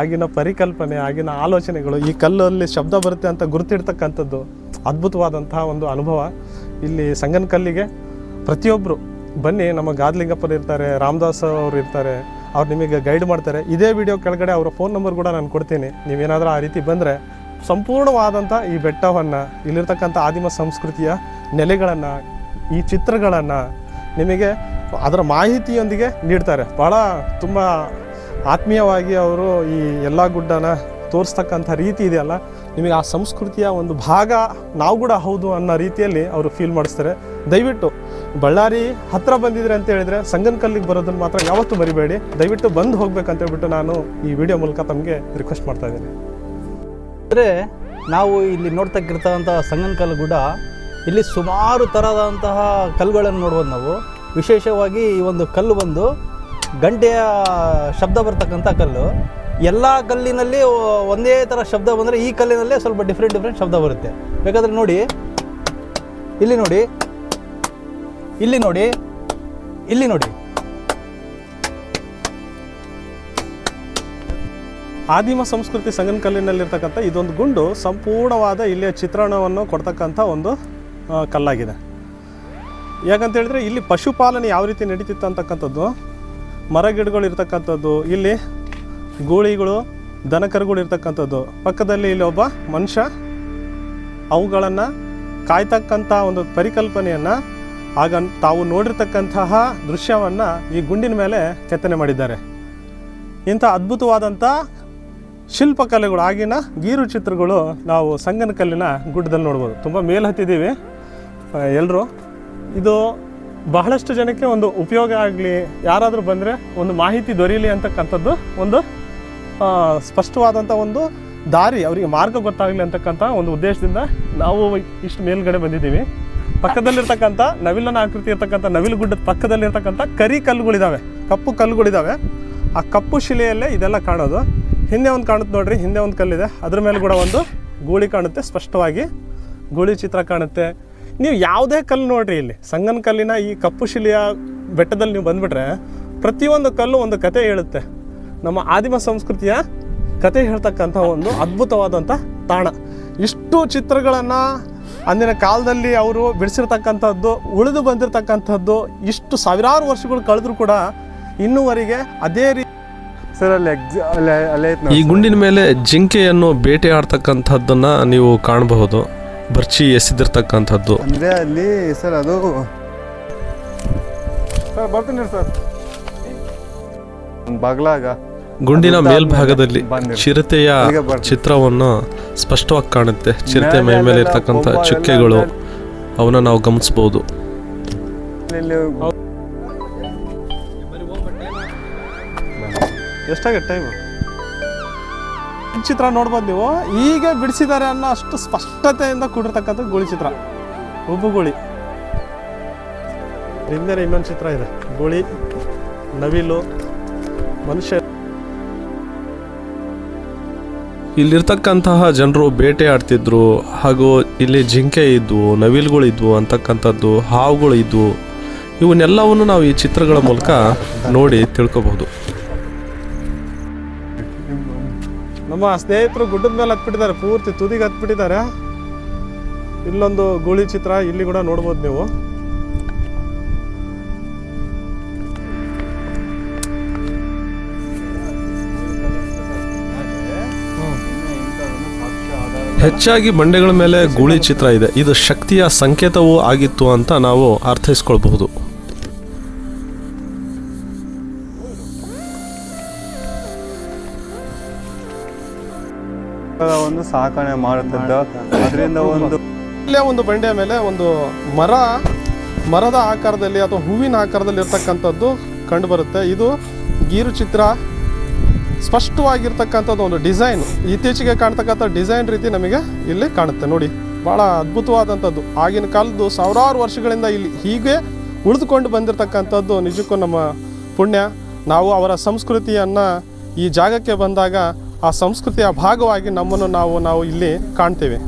ಆಗಿನ ಪರಿಕಲ್ಪನೆ, ಆಗಿನ ಆಲೋಚನೆಗಳು, ಈ ಕಲ್ಲಲ್ಲಿ ಶಬ್ದ ಬರುತ್ತೆ ಅಂತ ಗುರುತಿಡ್ತಕ್ಕಂಥದ್ದು ಅದ್ಭುತವಾದಂತಹ ಒಂದು ಅನುಭವ. ಇಲ್ಲಿ ಸಂಗನಕಲ್ಲಿಗೆ ಪ್ರತಿಯೊಬ್ಬರು ಬನ್ನಿ, ನಮ್ಮ ಗಾದ್ಲಿಂಗಪ್ಪರು ಇರ್ತಾರೆ, ರಾಮದಾಸ್ ಅವರು ಇರ್ತಾರೆ, ಅವ್ರು ನಿಮಗೆ ಗೈಡ್ ಮಾಡ್ತಾರೆ. ಇದೇ ವಿಡಿಯೋ ಕೆಳಗಡೆ ಅವರ ಫೋನ್ ನಂಬರ್ ಕೂಡ ನಾನು ಕೊಡ್ತೀನಿ. ನೀವೇನಾದರೂ ಆ ರೀತಿ ಬಂದರೆ ಸಂಪೂರ್ಣವಾದಂಥ ಈ ಬೆಟ್ಟವನ್ನು, ಇಲ್ಲಿರ್ತಕ್ಕಂಥ ಆದಿಮ ಸಂಸ್ಕೃತಿಯ ನೆಲೆಗಳನ್ನು, ಈ ಚಿತ್ರಗಳನ್ನು ನಿಮಗೆ ಅದರ ಮಾಹಿತಿಯೊಂದಿಗೆ ನೀಡ್ತಾರೆ. ಭಾಳ ತುಂಬ ಆತ್ಮೀಯವಾಗಿ ಅವರು ಈ ಎಲ್ಲ ಗುಡ್ಡನ ತೋರಿಸ್ತಕ್ಕಂಥ ರೀತಿ ಇದೆಯಲ್ಲ ನಿಮಗೆ ಆ ಸಂಸ್ಕೃತಿಯ ಒಂದು ಭಾಗ ನಾವು ಕೂಡ ಹೌದು ಅನ್ನೋ ರೀತಿಯಲ್ಲಿ ಅವರು ಫೀಲ್ ಮಾಡಿಸ್ತಾರೆ. ದಯವಿಟ್ಟು ಬಳ್ಳಾರಿ ಹತ್ರ ಬಂದಿದ್ರೆ ಅಂತ ಹೇಳಿದ್ರೆ ಸಂಗನಕಲ್ಲಿಗೆ ಬರೋದನ್ನು ಮಾತ್ರ ಯಾವತ್ತೂ ಮರಿಬೇಡಿ. ದಯವಿಟ್ಟು ಬಂದು ಹೋಗ್ಬೇಕಂತ ಹೇಳ್ಬಿಟ್ಟು ನಾನು ಈ ವಿಡಿಯೋ ಮೂಲಕ ತಮಗೆ ರಿಕ್ವೆಸ್ಟ್ ಮಾಡ್ತಾ ಇದ್ದೀನಿ. ಅಂದರೆ ನಾವು ಇಲ್ಲಿ ನೋಡ್ತಕ್ಕಿರ್ತಕ್ಕಂಥ ಸಂಗನಕಲ್ಲು ಗುಡ್ಡ ಇಲ್ಲಿ ಸುಮಾರು ಥರದಂತಹ ಕಲ್ಲುಗಳನ್ನು ನೋಡ್ಬೋದು ನಾವು. ವಿಶೇಷವಾಗಿ ಈ ಒಂದು ಕಲ್ಲು ಬಂದು ಗಂಟೆಯ ಶಬ್ದ ಬರ್ತಕ್ಕಂಥ ಕಲ್ಲು. ಎಲ್ಲ ಕಲ್ಲಿನಲ್ಲಿ ಒಂದೇ ಥರ ಶಬ್ದ ಬಂದರೆ ಈ ಕಲ್ಲಿನಲ್ಲೇ ಸ್ವಲ್ಪ ಡಿಫ್ರೆಂಟ್ ಡಿಫ್ರೆಂಟ್ ಶಬ್ದ ಬರುತ್ತೆ. ಬೇಕಾದರೆ ನೋಡಿ. ಇಲ್ಲಿ ನೋಡಿ. ಇಲ್ಲಿ ನೋಡಿ. ಇಲ್ಲಿ ನೋಡಿ. ಆದಿಮ ಸಂಸ್ಕೃತಿ ಸಂಗನಕಲ್ಲಿನಲ್ಲಿರ್ತಕ್ಕಂಥ ಇದೊಂದು ಗುಂಡು ಸಂಪೂರ್ಣವಾದ ಇಲ್ಲಿಯ ಚಿತ್ರಣವನ್ನು ಕೊಡ್ತಕ್ಕಂಥ ಒಂದು ಕಲ್ಲಾಗಿದೆ. ಯಾಕಂತ ಹೇಳಿದ್ರೆ ಇಲ್ಲಿ ಪಶುಪಾಲನೆ ಯಾವ ರೀತಿ ನಡೀತಿತ್ತು ಅಂತಕ್ಕಂಥದ್ದು ಮರಗಿಡಗಳು ಇರ್ತಕ್ಕಂಥದ್ದು ಇಲ್ಲಿ ಗೂಳಿಗಳು, ದನಕರುಗಳು ಇರ್ತಕ್ಕಂಥದ್ದು. ಪಕ್ಕದಲ್ಲಿ ಇಲ್ಲಿ ಒಬ್ಬ ಮನುಷ್ಯ, ಅವುಗಳನ್ನು ಕಾಯ್ತಕ್ಕಂಥ ಒಂದು ಪರಿಕಲ್ಪನೆಯನ್ನು ಆಗ ತಾವು ನೋಡಿರ್ತಕ್ಕಂತಹ ದೃಶ್ಯವನ್ನು ಈ ಗುಂಡಿನ ಮೇಲೆ ಕೆತ್ತನೆ ಮಾಡಿದ್ದಾರೆ. ಇಂಥ ಅದ್ಭುತವಾದಂಥ ಶಿಲ್ಪಕಲೆಗಳು, ಆಗಿನ ಗೀರು ಚಿತ್ರಗಳು ನಾವು ಸಂಗನಕಲ್ಲಿನ ಗುಡ್ಡದಲ್ಲಿ ನೋಡ್ಬೋದು. ತುಂಬ ಮೇಲೆ ಹತ್ತಿದ್ದೀವಿ ಎಲ್ಲರೂ ಇದು ಬಹಳಷ್ಟು ಜನಕ್ಕೆ ಒಂದು ಉಪಯೋಗ ಆಗಲಿ, ಯಾರಾದರೂ ಬಂದರೆ ಒಂದು ಮಾಹಿತಿ ದೊರೀಲಿ ಅಂತಕ್ಕಂಥದ್ದು ಒಂದು ಸ್ಪಷ್ಟವಾದಂಥ ಒಂದು ದಾರಿ, ಅವರಿಗೆ ಮಾರ್ಗ ಗೊತ್ತಾಗಲಿ ಅಂತಕ್ಕಂಥ ಒಂದು ಉದ್ದೇಶದಿಂದ ನಾವು ಇಷ್ಟು ಮೇಲ್ಗಡೆ ಬಂದಿದ್ದೀವಿ. ಪಕ್ಕದಲ್ಲಿರ್ತಕ್ಕಂಥ ನವಿಲನ ಆಕೃತಿ ಇರ್ತಕ್ಕಂಥ ನವಿಲು ಗುಡ್ಡದ ಪಕ್ಕದಲ್ಲಿರ್ತಕ್ಕಂಥ ಕರಿ ಕಲ್ಲುಗಳಿದ್ದಾವೆ ಕಪ್ಪು ಕಲ್ಲುಗಳಿದ್ದಾವೆ ಆ ಕಪ್ಪು ಶಿಲೆಯಲ್ಲೇ ಇದೆಲ್ಲ ಕಾಣೋದು. ಹಿಂದೆ ಒಂದು ಕಾಣುತ್ತೆ ನೋಡ್ರಿ, ಹಿಂದೆ ಒಂದು ಕಲ್ಲಿದೆ. ಅದ್ರ ಮೇಲೆ ಕೂಡ ಒಂದು ಗೂಳಿ ಕಾಣುತ್ತೆ ಸ್ಪಷ್ಟವಾಗಿ. ಗೂಳಿ ಚಿತ್ರ ಕಾಣುತ್ತೆ. ನೀವು ಯಾವುದೇ ಕಲ್ಲು ನೋಡ್ರಿ ಇಲ್ಲಿ. ಸಂಗನ ಕಲ್ಲಿನ ಈ ಕಪ್ಪು ಶಿಲೆಯ ಬೆಟ್ಟದಲ್ಲಿ ನೀವು ಬಂದ್ಬಿಟ್ರೆ ಪ್ರತಿಯೊಂದು ಕಲ್ಲು ಒಂದು ಕತೆ ಹೇಳುತ್ತೆ. ನಮ್ಮ ಆದಿಮ ಸಂಸ್ಕೃತಿಯ ಕತೆ ಹೇಳ್ತಕ್ಕಂಥ ಒಂದು ಅದ್ಭುತವಾದಂಥ ತಾಣ. ಇಷ್ಟು ಚಿತ್ರಗಳನ್ನು ಅಂದಿನ ಕಾಲದಲ್ಲಿ ಅವರು ಬಿಡಿಸಿರ್ತಕ್ಕಂಥದ್ದು ಉಳಿದು ಬಂದಿರತಕ್ಕಂಥದ್ದು ಇಷ್ಟು ಸಾವಿರಾರು ವರ್ಷಗಳು ಕಳೆದ್ರೂ ಕೂಡ ಇನ್ನೂವರೆಗೆ ಅದೇ ರೀತಿ ಸರ್ ಅಲ್ಲಿ ಎಕ್ಸ್ ಅಲ್ಲಿ ಅಲ್ಲೇ ಈ ಗುಂಡಿನ ಮೇಲೆ ಜಿಂಕೆಯನ್ನು ಬೇಟೆಯಾಡ್ತಕ್ಕಂಥದ್ದನ್ನ ನೀವು ಕಾಣಬಹುದು. ಬರ್ಚಿ ಎಸೆದಿರ್ತಕ್ಕಂಥದ್ದು. ಅಂದರೆ ಅಲ್ಲಿ ಸರ್ ಅದು ಸರ್ ಬರ್ತೀನಿ ಸರ್ ಬಗ್ಲಾಗ ಗುಂಡಿನ ಮೇಲ್ಭಾಗದಲ್ಲಿ. ಚಿರತೆಯ ಚಿತ್ರವನ್ನು ಸ್ಪಷ್ಟವಾಗಿ ಕಾಣುತ್ತೆ. ಚಿರತೆ ಮೈ ಮೇಲೆ ಇರ್ತಕ್ಕಂಥ ಚುಕ್ಕೆಗಳು. ಅವನ್ನ ನಾವು ಗಮನಿಸಬಹುದು ಎಷ್ಟಾಗುತ್ತೆ ಎಷ್ಟಾಗತ್ತೆ ಟೈಮು ಚಿತ್ರ ನೋಡ್ಬೋದು ನೀವು. ಈಗ ಬಿಡಿಸಿದ್ದಾರೆ ಅನ್ನೋ ಅಷ್ಟು ಸ್ಪಷ್ಟತೆಯಿಂದ ಕೂಡಿರ್ತಕ್ಕಂಥ ಗುಳಿ ಚಿತ್ರ. ಉಬ್ಬು ಗೋಳಿ. ಹಿಂದೆ ಇನ್ನೊಂದು ಚಿತ್ರ ಇದೆ. ಗೋಳಿ ನವಿಲು ಮನುಷ್ಯ. ಇಲ್ಲಿರ್ತಕ್ಕಂತಹ ಜನರು ಬೇಟೆ ಆಡ್ತಿದ್ರು, ಹಾಗೂ ಇಲ್ಲಿ ಜಿಂಕೆ ಇದ್ವು ನವಿಲುಗಳಿದ್ವು ಅಂತಕ್ಕಂಥದ್ದು, ಹಾವುಗಳು ಇದ್ವು. ಇವನ್ನೆಲ್ಲವನ್ನು ನಾವು ಈ ಚಿತ್ರಗಳ ಮೂಲಕ ನೋಡಿ ತಿಳ್ಕೊಬಹುದು. ನಮ್ಮ ಸ್ನೇಹಿತರು ಗುಡ್ಡದ ಮೇಲೆ ಹತ್ಬಿಟ್ಟಿದ್ದಾರೆ, ಪೂರ್ತಿ ತುದಿಗೆ ಹತ್ಬಿಟ್ಟಿದ್ದಾರೆ. ಇಲ್ಲೊಂದು ಗೋಳಿ ಚಿತ್ರ, ಇಲ್ಲಿ ಕೂಡ ನೋಡ್ಬೋದು ನೀವು. ಹೆಚ್ಚಾಗಿ ಬಂಡೆಗಳ ಮೇಲೆ ಗೂಳಿ ಚಿತ್ರ ಇದೆ. ಇದು ಶಕ್ತಿಯ ಸಂಕೇತವೂ ಆಗಿತ್ತು ಅಂತ ನಾವು ಅರ್ಥೈಸ್ಕೊಳ್ಬಹುದು. ಒಂದು ಸಾಕಣೆ ಮಾಡುತ್ತಿದ್ದ. ಅದರಿಂದ ಒಂದು ಇಲ್ಲೇ ಒಂದು ಬಂಡೆಯ ಮೇಲೆ ಒಂದು ಮರ ಮರದ ಆಕಾರದಲ್ಲಿ ಅಥವಾ ಹೂವಿನ ಆಕಾರದಲ್ಲಿ ಇರ್ತಕ್ಕಂಥದ್ದು ಕಂಡು ಬರುತ್ತೆ ಇದು ಗೀರು ಚಿತ್ರ ಸ್ಪಷ್ಟವಾಗಿರ್ತಕ್ಕಂಥದ್ದು ಒಂದು ಡಿಸೈನ್. ಇತ್ತೀಚೆಗೆ ಕಾಣ್ತಕ್ಕಂಥ ಡಿಸೈನ್ ರೀತಿ ನಮಗೆ ಇಲ್ಲಿ ಕಾಣುತ್ತೆ. ನೋಡಿ ಭಾಳ ಅದ್ಭುತವಾದಂಥದ್ದು. ಆಗಿನ ಕಾಲದ್ದು ಸಾವಿರಾರು ವರ್ಷಗಳಿಂದ ಇಲ್ಲಿ ಹೀಗೆ ಉಳಿದುಕೊಂಡು ಬಂದಿರತಕ್ಕಂಥದ್ದು ನಿಜಕ್ಕೂ ನಮ್ಮ ಪುಣ್ಯ. ನಾವು ಅವರ ಸಂಸ್ಕೃತಿಯನ್ನು ಈ ಜಾಗಕ್ಕೆ ಬಂದಾಗ ಆ ಸಂಸ್ಕೃತಿಯ ಭಾಗವಾಗಿ ನಮ್ಮನ್ನು ನಾವು ನಾವು ಇಲ್ಲಿ ಕಾಣ್ತೇವೆ.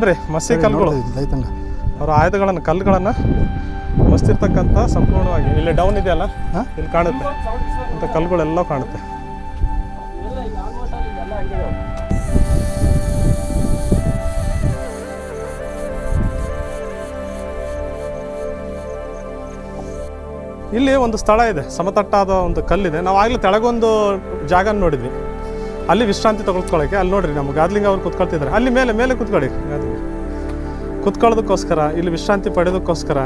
ನೋಡ್ರಿ ಮಸಿ ಕಲ್ಲುಗಳು. ಅವರ ಆಯುಧಗಳನ್ನು ಕಲ್ಲುಗಳನ್ನು ಮಸ್ತಿರ್ತಕ್ಕಂಥ ಸಂಪೂರ್ಣವಾಗಿ. ಇಲ್ಲಿ ಡೌನ್ ಇದೆಯಲ್ಲ? ಇಲ್ಲಿ ಕಾಣುತ್ತೆ. ಅಂತ ಕಲ್ಲುಗಳೆಲ್ಲ ಕಾಣುತ್ತೆ. ಇಲ್ಲಿ ಒಂದು ಸ್ಥಳ ಇದೆ. ಸಮತಟ್ಟಾದ ಒಂದು ಕಲ್ಲಿದೆ. ನಾವು ಆಗಲೇ ತೆಳಗೊಂದು ಜಾಗ ನೋಡಿದ್ವಿ. ಅಲ್ಲಿ ವಿಶ್ರಾಂತಿ ತಗೊಳ್ಕೊಳ್ಳೋಕೆ ಅಲ್ಲಿ ನೋಡ್ರಿ ನಮ್ಮ ಗಾದ್ಲಿಂಗ ಅವ್ರು ಕುತ್ಕೊಳ್ತಿದ್ದಾರೆ. ಅಲ್ಲಿ ಮೇಲೆ ಮೇಲೆ ಕುತ್ಕೊಳ್ಳಿ. ಕುತ್ಕೊಳ್ಳೋದಕ್ಕೋಸ್ಕರ ಇಲ್ಲಿ ವಿಶ್ರಾಂತಿ ಪಡೆಯೋದಕ್ಕೋಸ್ಕರ.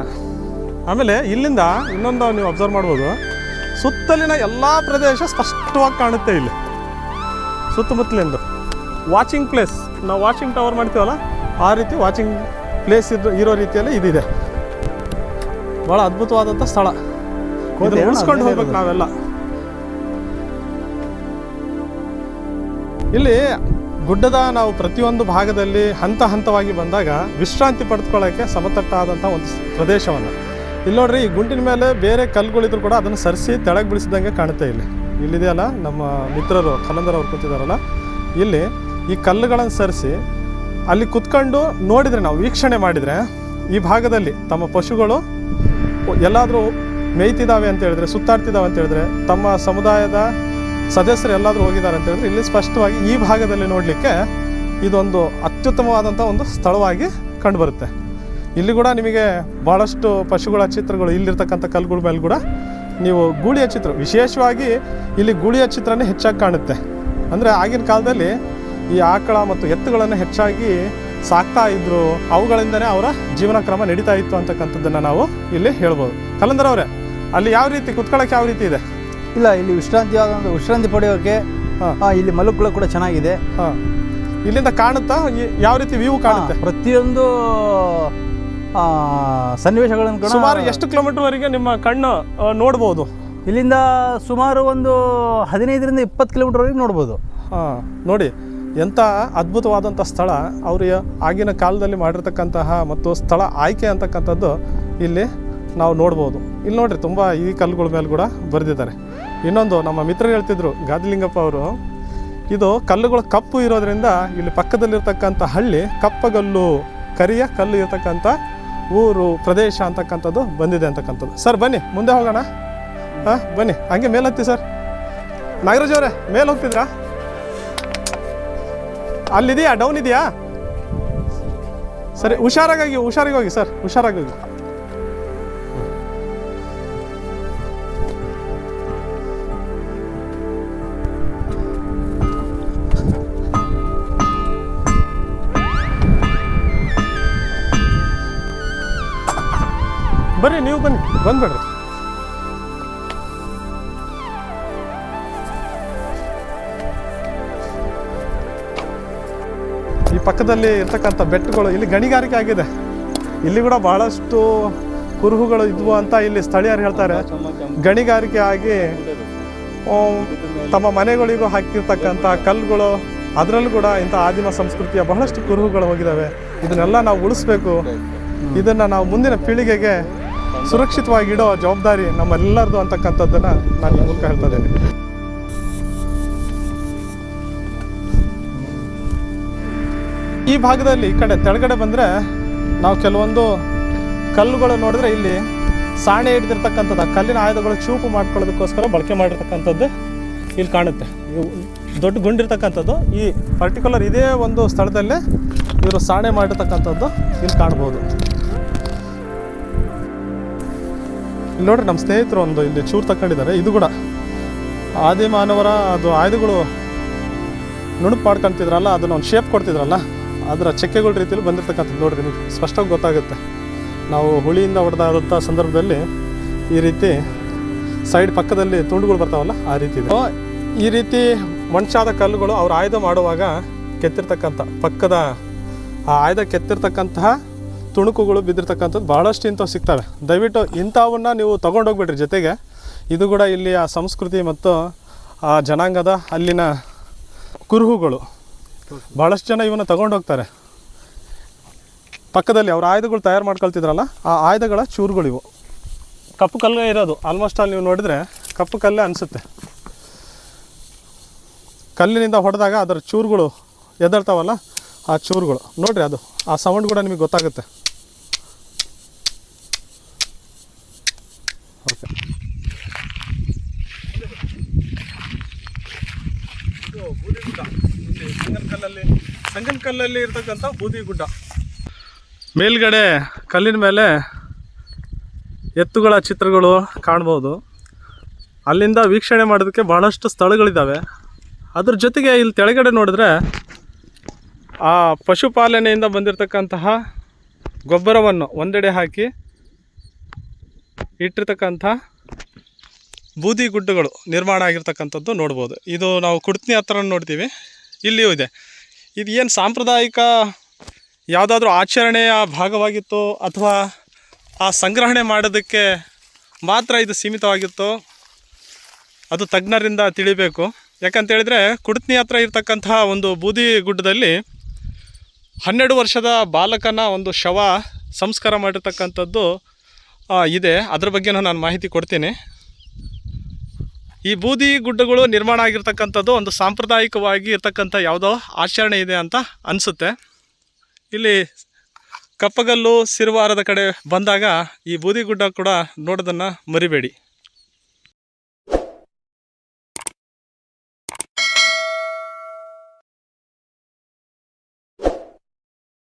ಆಮೇಲೆ ಇಲ್ಲಿಂದ ಇನ್ನೊಂದು ನೀವು ಅಬ್ಸರ್ವ್ ಮಾಡ್ಬೋದು. ಸುತ್ತಲಿನ ಎಲ್ಲ ಪ್ರದೇಶ ಸ್ಪಷ್ಟವಾಗಿ ಕಾಣುತ್ತೆ ಇಲ್ಲಿ. ಸುತ್ತಮುತ್ತಲಿಂದ. ವಾಚಿಂಗ್ ಪ್ಲೇಸ್ ನಾವು ವಾಚಿಂಗ್ ಟವರ್ ಮಾಡ್ತೀವಲ್ಲ ಆ ರೀತಿ ವಾಚಿಂಗ್ ಪ್ಲೇಸ್ ಇದ್ದು ಇರೋ ರೀತಿಯಲ್ಲಿ ಇದಿದೆ. ಭಾಳ ಅದ್ಭುತವಾದಂಥ ಸ್ಥಳ. ಉಳಿಸ್ಕೊಂಡು ಹೋಗ್ಬೇಕು ನಾವೆಲ್ಲ. ಇಲ್ಲಿ ಗುಡ್ಡದ ನಾವು ಪ್ರತಿಯೊಂದು ಭಾಗದಲ್ಲಿ ಹಂತ ಹಂತವಾಗಿ ಬಂದಾಗ ವಿಶ್ರಾಂತಿ ಪಡೆದುಕೊಳ್ಳೋಕ್ಕೆ ಸಮತಟ್ಟಾದಂಥ ಒಂದು ಪ್ರದೇಶವನ್ನು. ಇಲ್ಲಿ ನೋಡ್ರಿ, ಈ ಗುಂಡಿನ ಮೇಲೆ ಬೇರೆ ಕಲ್ಲುಗಳಿದ್ರು ಕೂಡ ಅದನ್ನು ಸರಿಸಿ ತೆಳಗೆ ಬಿಡಿಸಿದಂಗೆ ಕಾಣುತ್ತೆ ಇಲ್ಲಿ. ಇಲ್ಲಿದೆಯಲ್ಲ ನಮ್ಮ ಮಿತ್ರರು ಕಲಂದರ್ ಅವ್ರು ಕೂತಿದಾರಲ್ಲ ಇಲ್ಲಿ ಈ ಕಲ್ಲುಗಳನ್ನು ಸರಿಸಿ ಅಲ್ಲಿ ಕುತ್ಕೊಂಡು ನೋಡಿದರೆ ನಾವು, ವೀಕ್ಷಣೆ ಮಾಡಿದರೆ ಈ ಭಾಗದಲ್ಲಿ ತಮ್ಮ ಪಶುಗಳು ಎಲ್ಲಾದರೂ ಮೇಯ್ತಿದ್ದಾವೆ ಅಂತ ಹೇಳಿದ್ರೆ, ಸುತ್ತಾಡ್ತಿದ್ದಾವೆ ಅಂತ ಹೇಳಿದ್ರೆ, ತಮ್ಮ ಸಮುದಾಯದ ಸದಸ್ಯರು ಎಲ್ಲಾದರೂ ಹೋಗಿದ್ದಾರೆ ಅಂತ ಹೇಳಿದ್ರೆ ಇಲ್ಲಿ ಸ್ಪಷ್ಟವಾಗಿ ಈ ಭಾಗದಲ್ಲಿ ನೋಡಲಿಕ್ಕೆ ಇದೊಂದು ಅತ್ಯುತ್ತಮವಾದಂಥ ಒಂದು ಸ್ಥಳವಾಗಿ ಕಂಡುಬರುತ್ತೆ. ಇಲ್ಲಿ ಕೂಡ ನಿಮಗೆ ಭಾಳಷ್ಟು ಪಶುಗಳ ಚಿತ್ರಗಳು, ಇಲ್ಲಿರ್ತಕ್ಕಂಥ ಕಲ್ಲುಗಳ ಮೇಲೆ ಕೂಡ ನೀವು ಗೂಳಿಯ ಚಿತ್ರ, ವಿಶೇಷವಾಗಿ ಇಲ್ಲಿ ಗೂಳಿಯ ಚಿತ್ರನೇ ಹೆಚ್ಚಾಗಿ ಕಾಣುತ್ತೆ. ಅಂದರೆ ಆಗಿನ ಕಾಲದಲ್ಲಿ ಈ ಆಕಳ ಮತ್ತು ಎತ್ತುಗಳನ್ನು ಹೆಚ್ಚಾಗಿ ಸಾಕ್ತಾ ಇದ್ರು, ಅವುಗಳಿಂದನೇ ಅವರ ಜೀವನ ಕ್ರಮ ನಡೀತಾ ಇತ್ತು ಅಂತಕ್ಕಂಥದ್ದನ್ನು ನಾವು ಇಲ್ಲಿ ಹೇಳ್ಬೋದು. ಕಲಂದರ್ ಅವರೇ ಅಲ್ಲಿ ಯಾವ ರೀತಿ ಕುತ್ಕೊಳ್ಳೋಕ್ಕೆ ಯಾವ ರೀತಿ ಇದೆ? ಇಲ್ಲ ಇಲ್ಲಿ ವಿಶ್ರಾಂತಿ ಒಂದು ವಿಶ್ರಾಂತಿ ಪಡೆಯೋಕೆ ಇಲ್ಲಿ ಮಲಗ್ಗಳು ಕೂಡ ಚೆನ್ನಾಗಿದೆ. ಹಾಂ. ಇಲ್ಲಿಂದ ಕಾಣುತ್ತಾ? ಯಾವ ರೀತಿ ವ್ಯೂ ಕಾಣುತ್ತೆ? ಪ್ರತಿಯೊಂದು ಸನ್ನಿವೇಶಗಳನ್ನು ಸುಮಾರು ಎಷ್ಟು ಕಿಲೋಮೀಟರ್ವರೆಗೆ ನಿಮ್ಮ ಕಣ್ಣು ನೋಡ್ಬೋದು? ಇಲ್ಲಿಂದ ಸುಮಾರು ಒಂದು ಹದಿನೈದರಿಂದ ಇಪ್ಪತ್ತು ಕಿಲೋಮೀಟರ್ವರೆಗೆ ನೋಡ್ಬೋದು. ಹಾಂ ನೋಡಿ ಎಂಥ ಅದ್ಭುತವಾದಂಥ ಸ್ಥಳ. ಅವರು ಆಗಿನ ಕಾಲದಲ್ಲಿ ಮಾಡಿರ್ತಕ್ಕಂತಹ ಮತ್ತು ಸ್ಥಳ ಆಯ್ಕೆ ಅಂತಕ್ಕಂಥದ್ದು ಇಲ್ಲಿ ನಾವು ನೋಡ್ಬೋದು. ಇಲ್ಲಿ ನೋಡ್ರಿ ತುಂಬ ಈ ಕಲ್ಲುಗಳ ಮೇಲೆ ಕೂಡ ಬರೆದಿದ್ದಾರೆ. ಇನ್ನೊಂದು ನಮ್ಮ ಮಿತ್ರರು ಹೇಳ್ತಿದ್ರು, ಗಾದಿಲಿಂಗಪ್ಪ ಅವರು, ಇದು ಕಲ್ಲುಗಳು ಕಪ್ಪು ಇರೋದ್ರಿಂದ ಇಲ್ಲಿ ಪಕ್ಕದಲ್ಲಿರ್ತಕ್ಕಂಥ ಹಳ್ಳಿ ಕಪ್ಪಗಲ್ಲು, ಕರಿಯ ಕಲ್ಲು ಇರತಕ್ಕಂಥ ಊರು, ಪ್ರದೇಶ ಅಂತಕ್ಕಂಥದ್ದು ಬಂದಿದೆ ಅಂತಕ್ಕಂಥದ್ದು. ಸರ್, ಬನ್ನಿ, ಮುಂದೆ ಹೋಗೋಣ. ಹಾಂ, ಬನ್ನಿ, ಹಂಗೆ ಮೇಲೆ ಹತ್ತಿ ಸರ್. ನಾಗರಾಜ್ ಅವರೇ, ಮೇಲೆ ಹೋಗ್ತಿದ್ರಾ? ಅಲ್ಲಿದೆಯಾ, ಡೌನ್ ಇದೆಯಾ? ಸರಿ, ಹುಷಾರಾಗಿ ಹುಷಾರಾಗಿ ಹೋಗಿ ಸರ್, ಹುಷಾರಾಗಿ ಹೋಗಿ. ಬರ್ರಿ ನೀವು ಬನ್ನಿ, ಬಂದ್ಬೇಡ್ರಿ. ಈ ಪಕ್ಕದಲ್ಲಿ ಇರ್ತಕ್ಕಂಥ ಬೆಟ್ಟಗಳು ಇಲ್ಲಿ ಗಣಿಗಾರಿಕೆ ಆಗಿದೆ. ಇಲ್ಲಿ ಕೂಡ ಬಹಳಷ್ಟು ಕುರುಹುಗಳು ಇದ್ವು ಅಂತ ಇಲ್ಲಿ ಸ್ಥಳೀಯರು ಹೇಳ್ತಾರೆ. ಗಣಿಗಾರಿಕೆ ಆಗಿ ತಮ್ಮ ಮನೆಗಳಿಗೂ ಹಾಕಿರ್ತಕ್ಕಂಥ ಕಲ್ಲುಗಳು, ಅದರಲ್ಲೂ ಕೂಡ ಇಂಥ ಆದಿಮ ಸಂಸ್ಕೃತಿಯ ಬಹಳಷ್ಟು ಕುರುಹುಗಳು ಹೋಗಿದ್ದಾವೆ ಇದನ್ನೆಲ್ಲ ನಾವು ಉಳಿಸ್ಬೇಕು. ಇದನ್ನು ನಾವು ಮುಂದಿನ ಪೀಳಿಗೆಗೆ ಸುರಕ್ಷಿತವಾಗಿ ಇಡೋ ಜವಾಬ್ದಾರಿ ನಮ್ಮೆಲ್ಲರದು ಅಂತಕ್ಕಂಥದ್ದನ್ನು ನಾನು ಈ ಮೂಲಕ ಹೇಳ್ತಾ ಇದ್ದೇನೆ. ಈ ಭಾಗದಲ್ಲಿ ಈ ಕಡೆ ತೆಳಗಡೆ ಬಂದರೆ ನಾವು ಕೆಲವೊಂದು ಕಲ್ಲುಗಳು ನೋಡಿದ್ರೆ ಇಲ್ಲಿ ಸಾಣೆ ಹಿಡಿದಿರ್ತಕ್ಕಂಥದ್ದು, ಆ ಕಲ್ಲಿನ ಆಯುಧಗಳು ಚೂಪು ಮಾಡ್ಕೊಳ್ಳೋದಕ್ಕೋಸ್ಕರ ಬಳಕೆ ಮಾಡಿರ್ತಕ್ಕಂಥದ್ದು ಇಲ್ಲಿ ಕಾಣುತ್ತೆ. ದೊಡ್ಡ ಗುಂಡಿರ್ತಕ್ಕಂಥದ್ದು. ಈ ಪರ್ಟಿಕ್ಯುಲರ್ ಇದೇ ಒಂದು ಸ್ಥಳದಲ್ಲೇ ಇವರು ಸಾಣೆ ಮಾಡಿರ್ತಕ್ಕಂಥದ್ದು ಇಲ್ಲಿ ಕಾಣ್ಬೋದು ಇಲ್ಲಿ ನೋಡ್ರಿ ನಮ್ಮ ಸ್ನೇಹಿತರು ಒಂದು ಇಲ್ಲಿ ಚೂರು ತಗೊಂಡಿದ್ದಾರೆ ಇದು ಕೂಡ ಆದಿ ಮಾನವರ ಅದು ಆಯುಧಗಳು ನುಣುಪು ಮಾಡ್ಕೊಂತಿದ್ರಲ್ಲ ಅದನ್ನ ಒಂದು ಶೇಪ್ ಕೊಡ್ತಿದ್ರಲ್ಲ, ಅದರ ಚಕ್ಕೆಗಳ ರೀತಿಯಲ್ಲಿ ಬಂದಿರ್ತಕ್ಕಂಥದ್ದು ನೋಡ್ರಿ ನಿಮಗೆ ಸ್ಪಷ್ಟವಾಗಿ ಗೊತ್ತಾಗುತ್ತೆ. ನಾವು ಹುಳಿಯಿಂದ ಹೊಡೆದಾದಂಥ ಸಂದರ್ಭದಲ್ಲಿ ಈ ರೀತಿ ಸೈಡ್ ಪಕ್ಕದಲ್ಲಿ ತುಂಡುಗಳು ಬರ್ತಾವಲ್ಲ, ಆ ರೀತಿ ಇದೆ. ಈ ರೀತಿ ಮಣ್ಚಾದ ಕಲ್ಲುಗಳು ಅವ್ರು ಆಯುಧ ಮಾಡುವಾಗ ಕೆತ್ತಿರ್ತಕ್ಕಂಥ, ಪಕ್ಕದ ಆ ಆಯುಧ ಕೆತ್ತಿರ್ತಕ್ಕಂತಹ ತುಣುಕುಗಳು ಬಿದ್ದಿರ್ತಕ್ಕಂಥದ್ದು ಭಾಳಷ್ಟು ಇಂಥವು ಸಿಗ್ತವೆ. ದಯವಿಟ್ಟು ಇಂಥವನ್ನ ನೀವು ತೊಗೊಂಡೋಗ್ಬಿಡ್ರಿ ಜೊತೆಗೆ. ಇದು ಕೂಡ ಇಲ್ಲಿ ಆ ಸಂಸ್ಕೃತಿ ಮತ್ತು ಆ ಜನಾಂಗದ ಅಲ್ಲಿನ ಕುರುಹುಗಳು. ಭಾಳಷ್ಟು ಜನ ಇವನ್ನ ತಗೊಂಡು ಹೋಗ್ತಾರೆ ಪಕ್ಕದಲ್ಲಿ ಅವ್ರ ಆಯುಧಗಳು ತಯಾರು ಮಾಡ್ಕೊಳ್ತಿದ್ರಲ್ಲ, ಆ ಆಯುಧಗಳ ಚೂರುಗಳು ಇವು. ಕಪ್ಪು ಕಲ್ಲೇ ಇರೋದು. ಆಲ್ಮೋಸ್ಟ್ ಅಲ್ಲಿ ನೀವು ನೋಡಿದ್ರೆ ಕಪ್ಪು ಕಲ್ಲೇ ಅನಿಸುತ್ತೆ. ಕಲ್ಲಿನಿಂದ ಹೊಡೆದಾಗ ಅದರ ಚೂರುಗಳು ಎದರ್ತಾವಲ್ಲ, ಆ ಚೂರುಗಳು. ನೋಡಿರಿ ಅದು. ಆ ಸೌಂಡ್ ಕೂಡ ನಿಮಗೆ ಗೊತ್ತಾಗುತ್ತೆ ಓಕೆ ಸಂಗನಕಲ್ಲಲ್ಲಿ ಸಂಗನಕಲ್ಲಲ್ಲಿ ಇರ್ತಕ್ಕಂಥ ಬೂದಿ ಗುಡ್ಡ. ಮೇಲ್ಗಡೆ ಕಲ್ಲಿನ ಮೇಲೆ ಎತ್ತುಗಳ ಚಿತ್ರಗಳು ಕಾಣ್ಬೋದು. ಅಲ್ಲಿಂದ ವೀಕ್ಷಣೆ ಮಾಡೋದಕ್ಕೆ ಬಹಳಷ್ಟು ಸ್ಥಳಗಳಿದ್ದಾವೆ. ಅದ್ರ ಜೊತೆಗೆ ಇಲ್ಲಿ ತೆಳಗಡೆ ನೋಡಿದ್ರೆ ಆ ಪಶುಪಾಲನೆಯಿಂದ ಬಂದಿರತಕ್ಕಂತಹ ಗೊಬ್ಬರವನ್ನು ಒಂದೆಡೆ ಹಾಕಿ ಇಟ್ಟಿರ್ತಕ್ಕಂಥ ಬೂದಿ ಗುಡ್ಡಗಳು ನಿರ್ಮಾಣ ಆಗಿರ್ತಕ್ಕಂಥದ್ದು ನೋಡ್ಬೋದು. ಇದು ನಾವು ಕುಡ್ತಿನಿ ಹತ್ರ ನೋಡ್ತೀವಿ. ಇಲ್ಲಿಯೂ ಇದೆ. ಇದು ಏನು ಸಾಂಪ್ರದಾಯಿಕ ಯಾವುದಾದ್ರೂ ಆಚರಣೆಯ ಭಾಗವಾಗಿತ್ತು ಅಥವಾ ಆ ಸಂಗ್ರಹಣೆ ಮಾಡೋದಕ್ಕೆ ಮಾತ್ರ ಇದು ಸೀಮಿತವಾಗಿತ್ತು ಅದು ತಜ್ಞರಿಂದ ತಿಳಿಬೇಕು. ಯಾಕಂತೇಳಿದರೆ ಕುಡತ್ನಿ ಹತ್ರ ಇರತಕ್ಕಂತಹ ಒಂದು ಬೂದಿ ಗುಡ್ಡದಲ್ಲಿ ಹನ್ನೆರಡು ವರ್ಷದ ಬಾಲಕನ ಒಂದು ಶವ ಸಂಸ್ಕಾರ ಮಾಡಿರ್ತಕ್ಕಂಥದ್ದು ಇದೆ. ಅದ್ರ ಬಗ್ಗೆನೂ ನಾನು ಮಾಹಿತಿ ಕೊಡ್ತೀನಿ. ಈ ಬೂದಿ ಗುಡ್ಡಗಳು ನಿರ್ಮಾಣ ಆಗಿರ್ತಕ್ಕಂಥದ್ದು ಒಂದು ಸಾಂಪ್ರದಾಯಿಕವಾಗಿ ಇರ್ತಕ್ಕಂಥ ಯಾವುದೋ ಆಚರಣೆ ಇದೆ ಅಂತ ಅನಿಸುತ್ತೆ. ಇಲ್ಲಿ ಕಪ್ಪಗಲ್ಲು, ಸಿರುವಾರದ ಕಡೆ ಬಂದಾಗ ಈ ಬೂದಿ ಗುಡ್ಡ ಕೂಡ ನೋಡೋದನ್ನು ಮರಿಬೇಡಿ.